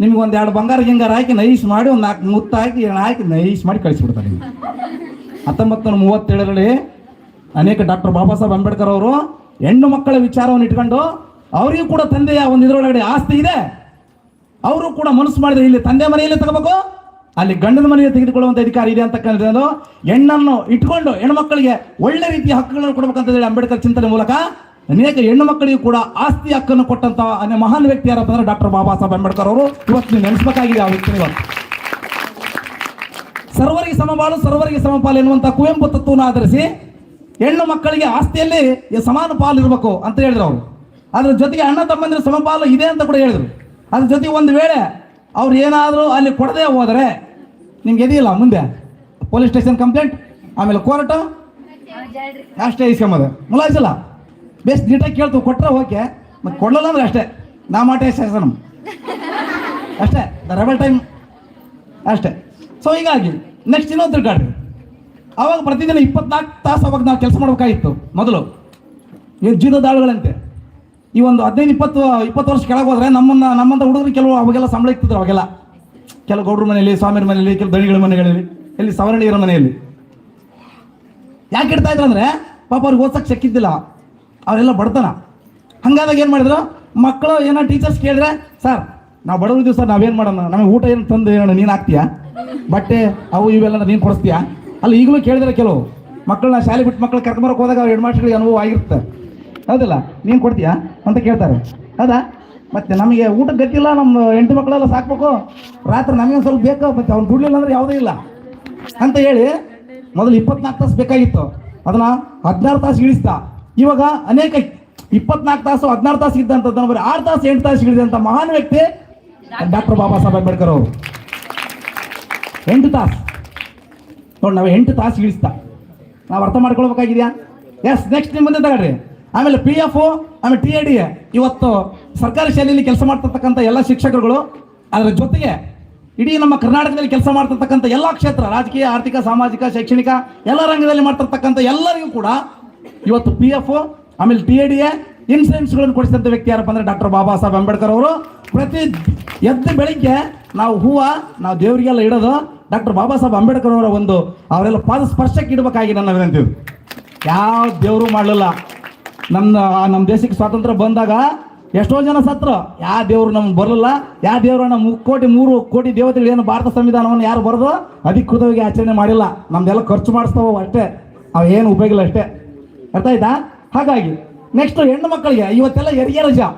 ನಿಮ್ಗೆ ಒಂದು ಎರಡು ಬಂಗಾರ ಗಿಂಗಾರ ಹಾಕಿ ನೈಸ್ ಮಾಡಿ, ಒಂದು ನಾಲ್ಕು ಮುತ್ತ ಹಾಕಿ ಹಾಕಿ ನೈಸ್ ಮಾಡಿ ಕಳಿಸ್ಬಿಡ್ತಾರೆ ಹತ್ತೊಂಬತ್ತು ಮೂವತ್ತೇಳರಲ್ಲಿ ಅನೇಕ ಡಾಕ್ಟರ್ ಬಾಬಾ ಸಾಹೇಬ್ ಅಂಬೇಡ್ಕರ್ ಅವರು ಹೆಣ್ಣು ಮಕ್ಕಳ ವಿಚಾರವನ್ನು ಇಟ್ಕೊಂಡು ಅವರಿಗೂ ಕೂಡ ತಂದೆಯ ಒಂದು ಇದರೊಳಗಡೆ ಆಸ್ತಿ ಇದೆ. ಅವರು ಕೂಡ ಮನಸ್ಸು ಮಾಡಿದ್ರೆ ಇಲ್ಲಿ ತಂದೆ ಮನೆಯಲ್ಲಿ ತಗೋಬೇಕು. ಅಲ್ಲಿ ಗಂಡನ ಮನೆಯ ತೆಗೆದುಕೊಳ್ಳುವಂಥ ಅಧಿಕಾರ ಇದೆ ಅಂತಕ್ಕಂಥದ್ದು ಹೆಣ್ಣನ್ನು ಇಟ್ಕೊಂಡು ಹೆಣ್ಮಕ್ಕಳಿಗೆ ಒಳ್ಳೆ ರೀತಿಯ ಹಕ್ಕುಗಳನ್ನು ಕೊಡಬೇಕಂತ ಹೇಳಿ ಅಂಬೇಡ್ಕರ್ ಚಿಂತನೆ ಮೂಲಕ ಅನೇಕ ಹೆಣ್ಣು ಮಕ್ಕಳಿಗೂ ಕೂಡ ಆಸ್ತಿ ಹಕ್ಕನ್ನು ಕೊಟ್ಟಂತ ಮಹಾನ್ ವ್ಯಕ್ತಿ ಯಾರಪ್ಪ ಅಂದ್ರೆ ಡಾಕ್ಟರ್ ಬಾಬಾ ಸಾಹೇಬ್ ಅಂಬೇಡ್ಕರ್ ಅವರು. ಇವತ್ತು ನೀವು ನೆನೆಸಬೇಕಾಗಿದೆ ಆ ವ್ಯಕ್ತಿ ಸರ್ವರಿಗೆ ಸಮಬಾಳು, ಸರ್ವರಿಗೆ ಸಮಪಾಲು ಎನ್ನುವಂಥ ಕುವೆಂಪು ತತ್ವವನ್ನು ಆಧರಿಸಿ ಹೆಣ್ಣು ಮಕ್ಕಳಿಗೆ ಆಸ್ತಿಯಲ್ಲಿ ಸಮಾನ ಪಾಲು ಇರಬೇಕು ಅಂತ ಹೇಳಿದ್ರು ಅವರು. ಅದ್ರ ಜೊತೆಗೆ ಅಣ್ಣ ತಮ್ಮಂದಿರ ಸಮಪಾಲು ಇದೆ ಅಂತ ಕೂಡ ಹೇಳಿದ್ರು. ಅದ್ರ ಜೊತೆಗೆ ಒಂದು ವೇಳೆ ಅವ್ರು ಏನಾದರೂ ಅಲ್ಲಿ ಕೊಡದೆ ಹೋದರೆ ನಿಮ್ಗೆ ಎದಿಲ್ಲ ಮುಂದೆ. ಪೊಲೀಸ್ ಸ್ಟೇಷನ್ ಕಂಪ್ಲೇಂಟ್ ಆಮೇಲೆ ಕೋರ್ಟು ಅಷ್ಟೇ ಇಸ್ಕೊಂಬೋದು ಮುಲಾಯಿಸಲ್ಲ. ಬೇಸ್ ನೀಟಾಗಿ ಕೇಳ್ತು ಕೊಟ್ಟರೆ ಓಕೆ ಮತ್ತೆ ಕೊಡಲಿಲ್ಲ ಅಂದ್ರೆ ಅಷ್ಟೇ. ನಾ ಮಾಟೇ ಶಾಸನ ಅಷ್ಟೇ. ದ ರೆಬಲ್ ಟೈಮ್ ಅಷ್ಟೇ. ಸೊ ಹೀಗಾಗಿ ನೆಕ್ಸ್ಟ್ ಇನ್ನೊಂದು ತಿರ್ಗಾಡ್ರಿ ಅವಾಗ ಪ್ರತಿದಿನ ಇಪ್ಪತ್ನಾಲ್ಕು ತಾಸು ಅವಾಗ ನಾವು ಕೆಲಸ ಮಾಡಬೇಕಾಗಿತ್ತು, ಮೊದಲು. ಇದು ಜೀವನ ದಾಳುಗಳಂತೆ. ಈ ಒಂದು ಹದಿನೈದು, ಇಪ್ಪತ್ತು ಇಪ್ಪತ್ತು ವರ್ಷ ಕೆಳಗೆ ಹೋದ್ರೆ ನಮ್ಮನ್ನ ನಮ್ಮಂತ ಹುಡುಗರು ಕೆಲವು ಅವಾಗೆಲ್ಲ ಸಂಬಳ ಇಕ್ತಿದ್ರು ಅವಾಗೆಲ್ಲ. ಕೆಲವು ಗೌಡ್ರ ಮನೆಯಲ್ಲಿ ಸ್ವಾಮಿಯರ ಮನೆಯಲ್ಲಿ ಕೆಲವು ದಣಿಗಳ ಮನೆಗಳಲ್ಲಿ, ಎಲ್ಲಿ ಸವರ್ಣಿಯರ ಮನೆಯಲ್ಲಿ. ಯಾಕೆ ಇಡ್ತಾ ಇದ್ರು ಅಂದ್ರೆ, ಪಾಪ ಅವ್ರಿಗೆ ಓದ್ಸಕ್ಕೆ ಸಿಕ್ಕಿದ್ದಿಲ್ಲ ಅವರೆಲ್ಲ ಬಡತನ. ಹಂಗಾದಾಗ ಏನು ಮಾಡಿದ್ರು? ಮಕ್ಕಳು ಏನೋ ಟೀಚರ್ಸ್ ಕೇಳಿದ್ರೆ, ಸರ್, ನಾವು ಬಡವರು ಇದ್ದೀವಿ ಸರ್, ನಾವೇನು ಮಾಡೋಣ? ನಮಗೆ ಊಟ ಏನು ತಂದು ಏನೋ ನೀನು ಹಾಕ್ತೀಯಾ? ಬಟ್ಟೆ, ಅವು ಇವೆಲ್ಲ ನೀನು ಕೊಡಿಸ್ತೀಯಾ? ಅಲ್ಲ ಈಗಲೂ ಕೇಳಿದ್ರೆ ಕೆಲವು. ಮಕ್ಕಳನ್ನ ಶಾಲೆ ಬಿಟ್ಟು ಮಕ್ಕಳು ಕರ್ಕೊಂಬರಕ್ಕೆ ಹೋದಾಗ ಅವ್ರು ಮಾಸ್ಟರ್ಗಳಿಗೆ ಅನುಭವ ಆಗಿರುತ್ತೆ. ಹೌದಿಲ್ಲ? ನೀನು ಕೊಡ್ತೀಯಾ? ಅಂತ ಕೇಳ್ತಾರೆ. ಹೌದಾ? ಮತ್ತೆ ನಮಗೆ ಊಟ ಗಟ್ಟಿಲ್ಲ ನಮ್ಮ ಹೆಂಡತಿ ಮಕ್ಕಳೆಲ್ಲ ಸಾಕ್ಬೇಕು. ರಾತ್ರಿ ನಮಗೆ ಸ್ವಲ್ಪ ಬೇಕು ಮತ್ತೆ ಅವ್ನು ದುಡ್ಲಿಲ್ಲ ಅಂದ್ರೆ ಯಾವುದೇ ಇಲ್ಲ. ಅಂತ ಹೇಳಿ ಮೊದಲು ಇಪ್ಪತ್ನಾಲ್ಕು ತಾಸು ಬೇಕಾಗಿತ್ತು. ಅದನ್ನ ಹದಿನಾರು ತಾಸು ಇಳಿಸ್ತಾ. ಇವಾಗ ಅನೇಕ ಇಪ್ಪತ್ನಾಲ್ಕು ತಾಸು, ಹದಿನಾರು ತಾಸು ಇದ್ದಂಥದ್ದನ್ನು ಬರೀ ಆರು ತಾಸು, ಎಂಟು ತಾಸು ಇಳಿದಂತ ಮಹಾನ್ ವ್ಯಕ್ತಿ ಡಾಕ್ಟರ್ ಬಾಬಾ ಸಾಹೇಬ್ ಅಂಬೇಡ್ಕರ್ ಅವರು. ಎಂಟು ತಾಸು. ನೋಡಿ ನಾವು ಎಂಟು ತಾಸು ಇಳಿಸ್ತಾ. ನಾವು ಅರ್ಥ ಮಾಡ್ಕೊಳ್ಬೇಕಾಗಿದೆಯಾ? ಎಸ್ ನೆಕ್ಸ್ಟ್ ನಿಮ್ಮ ಮುಂದೆ ತಗೊಳ್ರಿ. ಆಮೇಲೆ ಪಿ ಎಫ್ ಆಮೇಲೆ ಟಿ ಎ ಡಿ ಇವತ್ತು ಸರ್ಕಾರಿ ಶಾಲೆಯಲ್ಲಿ ಕೆಲಸ ಮಾಡ್ತಕ್ಕಂಥ ಎಲ್ಲ ಶಿಕ್ಷಕರುಗಳು ಅದರ ಜೊತೆಗೆ ಇಡೀ ನಮ್ಮ ಕರ್ನಾಟಕದಲ್ಲಿ ಕೆಲಸ ಮಾಡ್ತಿರ್ತಕ್ಕಂಥ ಎಲ್ಲ ಕ್ಷೇತ್ರ, ರಾಜಕೀಯ, ಆರ್ಥಿಕ, ಸಾಮಾಜಿಕ, ಶೈಕ್ಷಣಿಕ, ಎಲ್ಲ ರಂಗದಲ್ಲಿ ಮಾಡ್ತಿರ್ತಕ್ಕಂಥ ಎಲ್ಲರಿಗೂ ಕೂಡ ಇವತ್ತು ಪಿ ಎಫ್ ಆಮೇಲೆ ಟಿ ಎ ಡಿ ಇನ್ಸೂರೆನ್ಸ್ಗಳನ್ನು ಕೊಡಿಸಿದಂಥ ವ್ಯಕ್ತಿ ಯಾರಪ್ಪ ಅಂದ್ರೆ ಡಾಕ್ಟರ್ ಬಾಬಾ ಸಾಹೇಬ್ ಅಂಬೇಡ್ಕರ್ ಅವರು. ಪ್ರತಿ ಎದ್ದು ಬೆಳಿಗ್ಗೆ ನಾವು ಹೂವು, ನಾವು ದೇವರಿಗೆಲ್ಲ ಇಡೋದು ಡಾಕ್ಟರ್ ಬಾಬಾ ಸಾಹೇಬ್ ಅಂಬೇಡ್ಕರ್ ಅವರ ಒಂದು ಅವರೆಲ್ಲ ಪಾದ ಸ್ಪರ್ಶಕ್ಕೆ ಇಡಬೇಕಾಗಿ ನನ್ನ ವಿನಂತಿ. ಯಾವ ದೇವರು ಮಾಡಲಿಲ್ಲ. ನಮ್ಮ ನಮ್ಮ ದೇಶಕ್ಕೆ ಸ್ವಾತಂತ್ರ್ಯ ಬಂದಾಗ ಎಷ್ಟೋ ಜನ ಸತ್ರ ಯಾವ ದೇವರು ನಮ್ಗೆ ಬರಲಿಲ್ಲ ಯಾವ ದೇವರು ನಮ್ಮ ಕೋಟಿ ಮೂರು ಕೋಟಿ ದೇವತೆಗಳು ಏನು ಭಾರತ ಸಂವಿಧಾನವನ್ನು ಯಾರು ಬರೋದು ಅಧಿಕೃತವಾಗಿ ಆಚರಣೆ ಮಾಡಿಲ್ಲ. ನಮ್ದೆಲ್ಲ ಖರ್ಚು ಮಾಡಿಸ್ತಾವ ಅಷ್ಟೇ. ಅವು ಏನು ಉಪಯೋಗಿಲ್ಲ ಅಷ್ಟೇ. ಅರ್ಥ ಆಯ್ತಾ? ಹಾಗಾಗಿ ನೆಕ್ಸ್ಟ್ ಹೆಣ್ಣು ಮಕ್ಕಳಿಗೆ ಇವತ್ತೆಲ್ಲ ಹೆರಿಗೆ ರಜಾ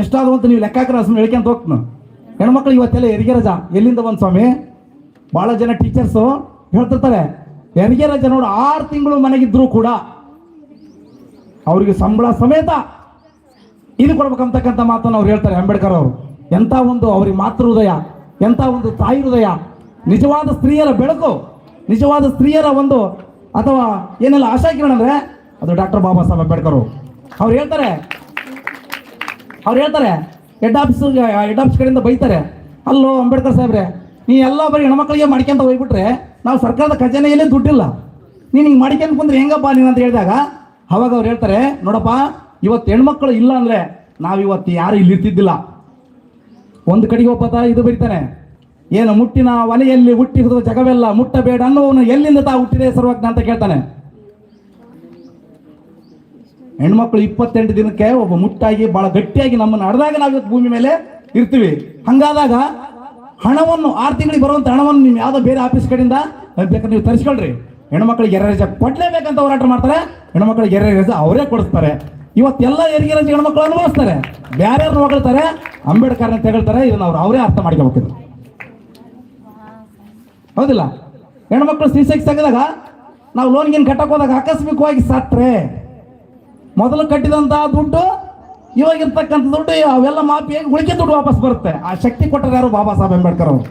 ಎಷ್ಟಾದ್ರು ಅಂತ ನೀವು ಲೆಕ್ಕ ಹಾಕ್ರೆ ಸುಮ್ಮನೆ ಹೇಳ್ಕೊಂತ ಹೋಗ್ತೀನಿ ಹೆಣ್ಮಕ್ಳು ಇವತ್ತೆಲ್ಲ ಹೆರಿಗೆ ರಜಾ ಎಲ್ಲಿಂದ ಬಂದು ಸ್ವಾಮಿ? ಭಾಳ ಜನ ಟೀಚರ್ಸು ಹೇಳ್ತಿರ್ತಾರೆ ಹೆರಿಗೆ ರಜೆ ನೋಡು, ಆರು ತಿಂಗಳು ಮನೆಗಿದ್ರು ಕೂಡ ಅವರಿಗೆ ಸಂಬಳ ಸಮೇತ ಇದು ಕೊಡ್ಬೇಕಂತಕ್ಕಂಥ ಮಾತನ್ನು ಅವ್ರು ಹೇಳ್ತಾರೆ ಅಂಬೇಡ್ಕರ್ ಅವರು. ಎಂಥ ಒಂದು ಅವ್ರಿಗೆ ಮಾತೃ ಹೃದಯ, ಎಂಥ ಒಂದು ತಾಯಿ ಹೃದಯ, ನಿಜವಾದ ಸ್ತ್ರೀಯರ ಬೆಳಕು, ನಿಜವಾದ ಸ್ತ್ರೀಯರ ಒಂದು ಅಥವಾ ಏನೆಲ್ಲ ಆಶಾಕಿರಣ ಅಂದ್ರೆ ಅದು ಡಾಕ್ಟರ್ ಬಾಬಾ ಸಾಹೇಬ್ ಅಂಬೇಡ್ಕರ್ ಅವರು. ಹೇಳ್ತಾರೆ, ಅವ್ರು ಹೇಳ್ತಾರೆ ಹೆಡ್ ಆಫೀಸ್ ಹೆಡ್ ಆಫೀಸ್ ಕಡೆಯಿಂದ ಬೈತಾರೆ, ಅಲ್ಲೋ ಅಂಬೇಡ್ಕರ್ ಸಾಹೇಬ್ರೆ, ನೀ ಎಲ್ಲ ಬರೀ ಹೆಣ್ಮಕ್ಳಿಗೆ ಮಾಡ್ಕೊಂತ ಹೋಗ್ಬಿಟ್ರೆ ನಾವು ಸರ್ಕಾರದ ಖಜಾನೆಯಲ್ಲೇ ದುಡ್ಡಿಲ್ಲ. ನೀನು ಹಿಂಗೆ ಮಾಡ್ಕೊಂತ ಕುಂದ್ರೆ ಹೆಂಗಪ್ಪ ನೀನು ಅಂತ ಹೇಳಿದಾಗ, ಅವಾಗ ಅವ್ರು ಹೇಳ್ತಾರೆ, ನೋಡಪ್ಪ ಇವತ್ತು ಹೆಣ್ಮಕ್ಳು ಇಲ್ಲ ಅಂದ್ರೆ ನಾವು ಇವತ್ತು ಯಾರು ಇಲ್ಲಿ ಇರ್ತಿದ್ದಿಲ್ಲ ಒಂದು ಕಡೆಗೆ ಒಬ್ಬ ಇದು ಬರೀತಾನೆ, ಏನು ಮುಟ್ಟಿನ ಒಲೆಯಲ್ಲಿ ಹುಟ್ಟಿದ ಜಗವೆಲ್ಲ ಮುಟ್ಟಬೇಡ ಅನ್ನೋನು ಎಲ್ಲಿಂದ ತಾ ಹುಟ್ಟಿದೆ ಸರ್ವಜ್ಞ ಅಂತ ಕೇಳ್ತಾನೆ. ಹೆಣ್ಮಕ್ಳು ಇಪ್ಪತ್ತೆಂಟು ದಿನಕ್ಕೆ ಒಬ್ಬ ಮುಟ್ಟಾಗಿ ಬಹಳ ಗಟ್ಟಿಯಾಗಿ ನಮ್ಮನ್ನು ನಡೆದಾಗ ನಾವು ಇವತ್ತು ಭೂಮಿ ಮೇಲೆ ಇರ್ತೀವಿ. ಹಂಗಾದಾಗ ಹಣವನ್ನು ಆರು ತಿಂಗಳಿಗೆ ಬರುವಂತ ಹಣವನ್ನು ನೀವು ಯಾವುದೋ ಬೇರೆ ಆಫೀಸ್ ಕಡೆಯಿಂದ ಬೇಕಾದ್ರೆ ನೀವು ತರಿಸ್ಕೊಳ್ರಿ. ಹೆಣ್ಮಕ್ಳಿಗೆ ಎರಡು ರಜೆ ಕೊಡ್ಲೇಬೇಕಂತ ಹೋರಾಟ ಮಾಡ್ತಾರೆ. ಹೆಣ್ಮಕ್ಳಿಗೆ ಎರಡು ರಜೆ ಅವರೇ ಕೊಡಿಸ್ತಾರೆ. ಇವತ್ತೆಲ್ಲ ಹೆರಿಗೆ ರಜೆ ಹೆಣ್ಮಕ್ಳು ಅನುಭವಿಸ್ತಾರೆ. ಬ್ಯಾರ್ಯಾರು ಹೊಗಳ್ತಾರೆ, ಅಂಬೇಡ್ಕರ್ನ ತೆಗಳ್ತಾರೆ, ಇದನ್ನ ಅವ್ರು ಅವರೇ ಅರ್ಥ ಮಾಡ್ಕೋಬೇಕು ಹೌದಿಲ್ಲ? ಹೆಣ್ಮಕ್ಳು ಸಿ ಸೆಕ್ಸ್ ತೆಗೆದಾಗ ನಾವು ಲೋನ್ಗಿನ್ ಕಟ್ಟಕ್ಕೆ ಹೋದಾಗ ಆಕಸ್ಮಿಕವಾಗಿ ಸಾತ್ರೆ ಮೊದಲು ಕಟ್ಟಿದಂತ ದುಡ್ಡು ಇವಾಗಿರ್ತಕ್ಕಂಥ ದುಡ್ಡು, ಅವೆಲ್ಲ ಮಾಪಿ ಉಳಿಕೆ ದುಡ್ಡು ವಾಪಸ್ ಬರುತ್ತೆ. ಆ ಶಕ್ತಿ ಕೊಟ್ಟರೆ ಯಾರು ಬಾಬಾ ಸಾಹೇಬ್ ಅಂಬೇಡ್ಕರ್ ಅವರು?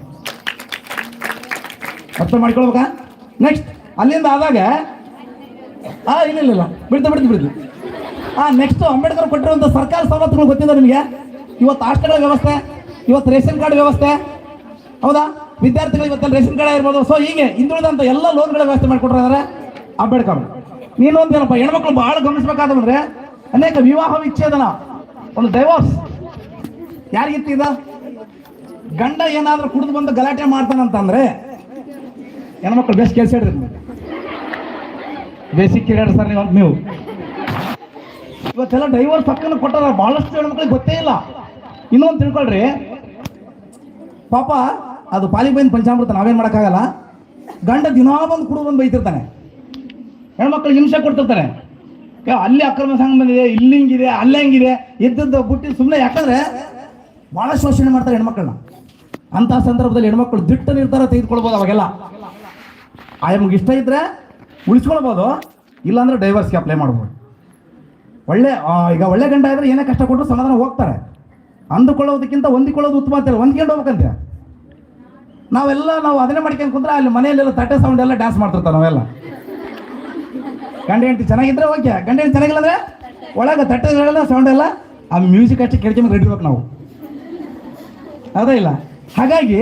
ಅರ್ಥ ಮಾಡ್ಕೊಳ್ಬೇಕಾ? ನೆಕ್ಸ್ಟ್ ಅಲ್ಲಿಂದ ಆದಾಗ, ಆ ಇಲ್ಲ ಇಲ್ಲ. ಬಿಡ್ತು ಬಿಡ್ತು ಬಿಡ್ತು. ಆ ನೆಕ್ಸ್ಟ್ ಅಂಬೇಡ್ಕರ್ ಕೊಟ್ಟಿರುವಂಥ ಸರ್ಕಾರ ಸವಲತ್ತುಗಳು ಗೊತ್ತಿದೆ ನಿಮಗೆ? ಇವತ್ತು ಹಾಸ್ಟೆಲ್ ವ್ಯವಸ್ಥೆ, ಇವತ್ತು ರೇಷನ್ ಕಾರ್ಡ್ ವ್ಯವಸ್ಥೆ, ಹೌದಾ? ವಿದ್ಯಾರ್ಥಿಗಳು ಇವತ್ತೆಲ್ಲ ರೇಷನ್ ಕಾರ್ಡ್ ಇರ್ಬೋದು ಸೊ ಹೀಗೆ ಹಿಂದುಳಿದಂತ ಎಲ್ಲ ಲೋನ್ಗಳ ವ್ಯವಸ್ಥೆ ಮಾಡಿಕೊಟ್ಟಿದ್ದಾರೆ ಅಂಬೇಡ್ಕರ್ ನೀನು ಏನಪ್ಪ, ಹೆಣ್ಮಕ್ಳು ಬಹಳ ಗಮನಿಸಬೇಕಾದ್ರೆ ಅನೇಕ ವಿವಾಹ ವಿಚ್ಛೇದನ, ಒಂದು ಡೈವೋರ್ಸ್ ಯಾರಿಗಿತ್ತು ಇದು? ಗಂಡ ಏನಾದ್ರೂ ಕುಡಿದು ಬಂದು ಗಲಾಟೆ ಮಾಡ್ತಾನಂತಂದ್ರೆ, ಹೆಣ್ಮಕ್ಳು ಬೆಸ್ಟ್ ಕೆಲಸ ಹೇಳ್ರಿ ಬೇಸಿಕ್ ಸರ್ ನೀವು ನೀವು. ಇವತ್ತೆಲ್ಲ ಡೈವರ್ಸ್ ಹಕ್ಕನ್ನು ಕೊಟ್ಟಾರ ಬಹಳಷ್ಟು ಹೆಣ್ಮಕ್ಳಿಗೆ ಗೊತ್ತೇ ಇಲ್ಲ. ಇನ್ನೊಂದು ತಿಳ್ಕೊಳ್ರಿ. ಪಾಪ ಅದು ಪಾಲಿಗೆ ಬಂದು ಪಂಚಾಮೃತ ನಾವೇನ್ ಮಾಡೋಕ್ಕಾಗಲ್ಲ. ಗಂಡ ದಿನಾ ಬಂದು ಕುಡು ಬಂದು ಬೈತಿರ್ತಾನೆ. ಹೆಣ್ಮಕ್ಳಿಗೆ ಹಿಂಸೆ ಕೊಡ್ತಿರ್ತಾರೆ. ಏ, ಅಲ್ಲಿ ಅಕ್ರಮ ಸಂಘ ಬಂದಿದೆ ಇಲ್ಲಿ ಹಿಂಗಿದೆ ಅಲ್ಲೇ ಹೆಂಗಿದೆ ಎದ್ದದ್ದು ಬುಟ್ಟಿ ಸುಮ್ಮನೆ ಯಾಕಂದ್ರೆ ಬಹಳ ಶೋಷಣೆ ಮಾಡ್ತಾರೆ ಹೆಣ್ಮಕ್ಳನ್ನ. ಅಂತ ಸಂದರ್ಭದಲ್ಲಿ ಹೆಣ್ಮಕ್ಳು ದಿಟ್ಟ ನಿರ್ಧಾರ ತೆಗೆದುಕೊಳ್ಬೋದು ಅವಾಗೆಲ್ಲ. ಆಯಮ್ಗೆ ಇಷ್ಟ ಇದ್ರೆ ಉಳಿಸ್ಕೊಳ್ಬೋದು. ಇಲ್ಲಾಂದ್ರೆ ಡೈವರ್ಸ್ಗೆ ಅಪ್ಲೈ ಮಾಡ್ಬೋದು. ಒಳ್ಳೆ ಈಗ ಒಳ್ಳೆ ಗಂಡ ಆದರೆ ಏನೇ ಕಷ್ಟ ಕೊಟ್ಟರು ಸಮಾಧಾನ ಹೋಗ್ತಾರೆ. ಅಂದುಕೊಳ್ಳೋದಕ್ಕಿಂತ ಹೊಂದಿಕೊಳ್ಳೋದು ಉತ್ತಮ ಅಂತಾರೆ ಹೊಂದ್ಕೊಂಡು ಹೋಗ್ಬೇಕಂತೆ. ನಾವೆಲ್ಲ ನಾವು ಅದನ್ನೇ ಮಾಡ್ಕೊಂಡು ಕುಂದ್ರೆ ಅಲ್ಲಿ ಮನೆಯಲ್ಲೆಲ್ಲ ತಟ್ಟೆ ಸೌಂಡ್ ಎಲ್ಲ ಡ್ಯಾನ್ಸ್ ಮಾಡ್ತಿರ್ತಾರೆ ನಾವೆಲ್ಲ. ಗಂಡ ಹೆಂಡತಿ ಚೆನ್ನಾಗಿದ್ರೆ ಓಕೆ ಗಂಡ ಹೆಂಡತಿ ಚೆನ್ನಾಗಿಲ್ಲ ಅಂದರೆ ಒಳಗೆ ತಟ್ಟೆಗಳೆಲ್ಲ ಸೌಂಡ್ ಎಲ್ಲ ಆ ಮ್ಯೂಸಿಕ್ ಅಷ್ಟೇ ಕೇಳ್ಕೊಂಡ್ ರೆಡಿ ನಾವು. ಅದೇ ಇಲ್ಲ? ಹಾಗಾಗಿ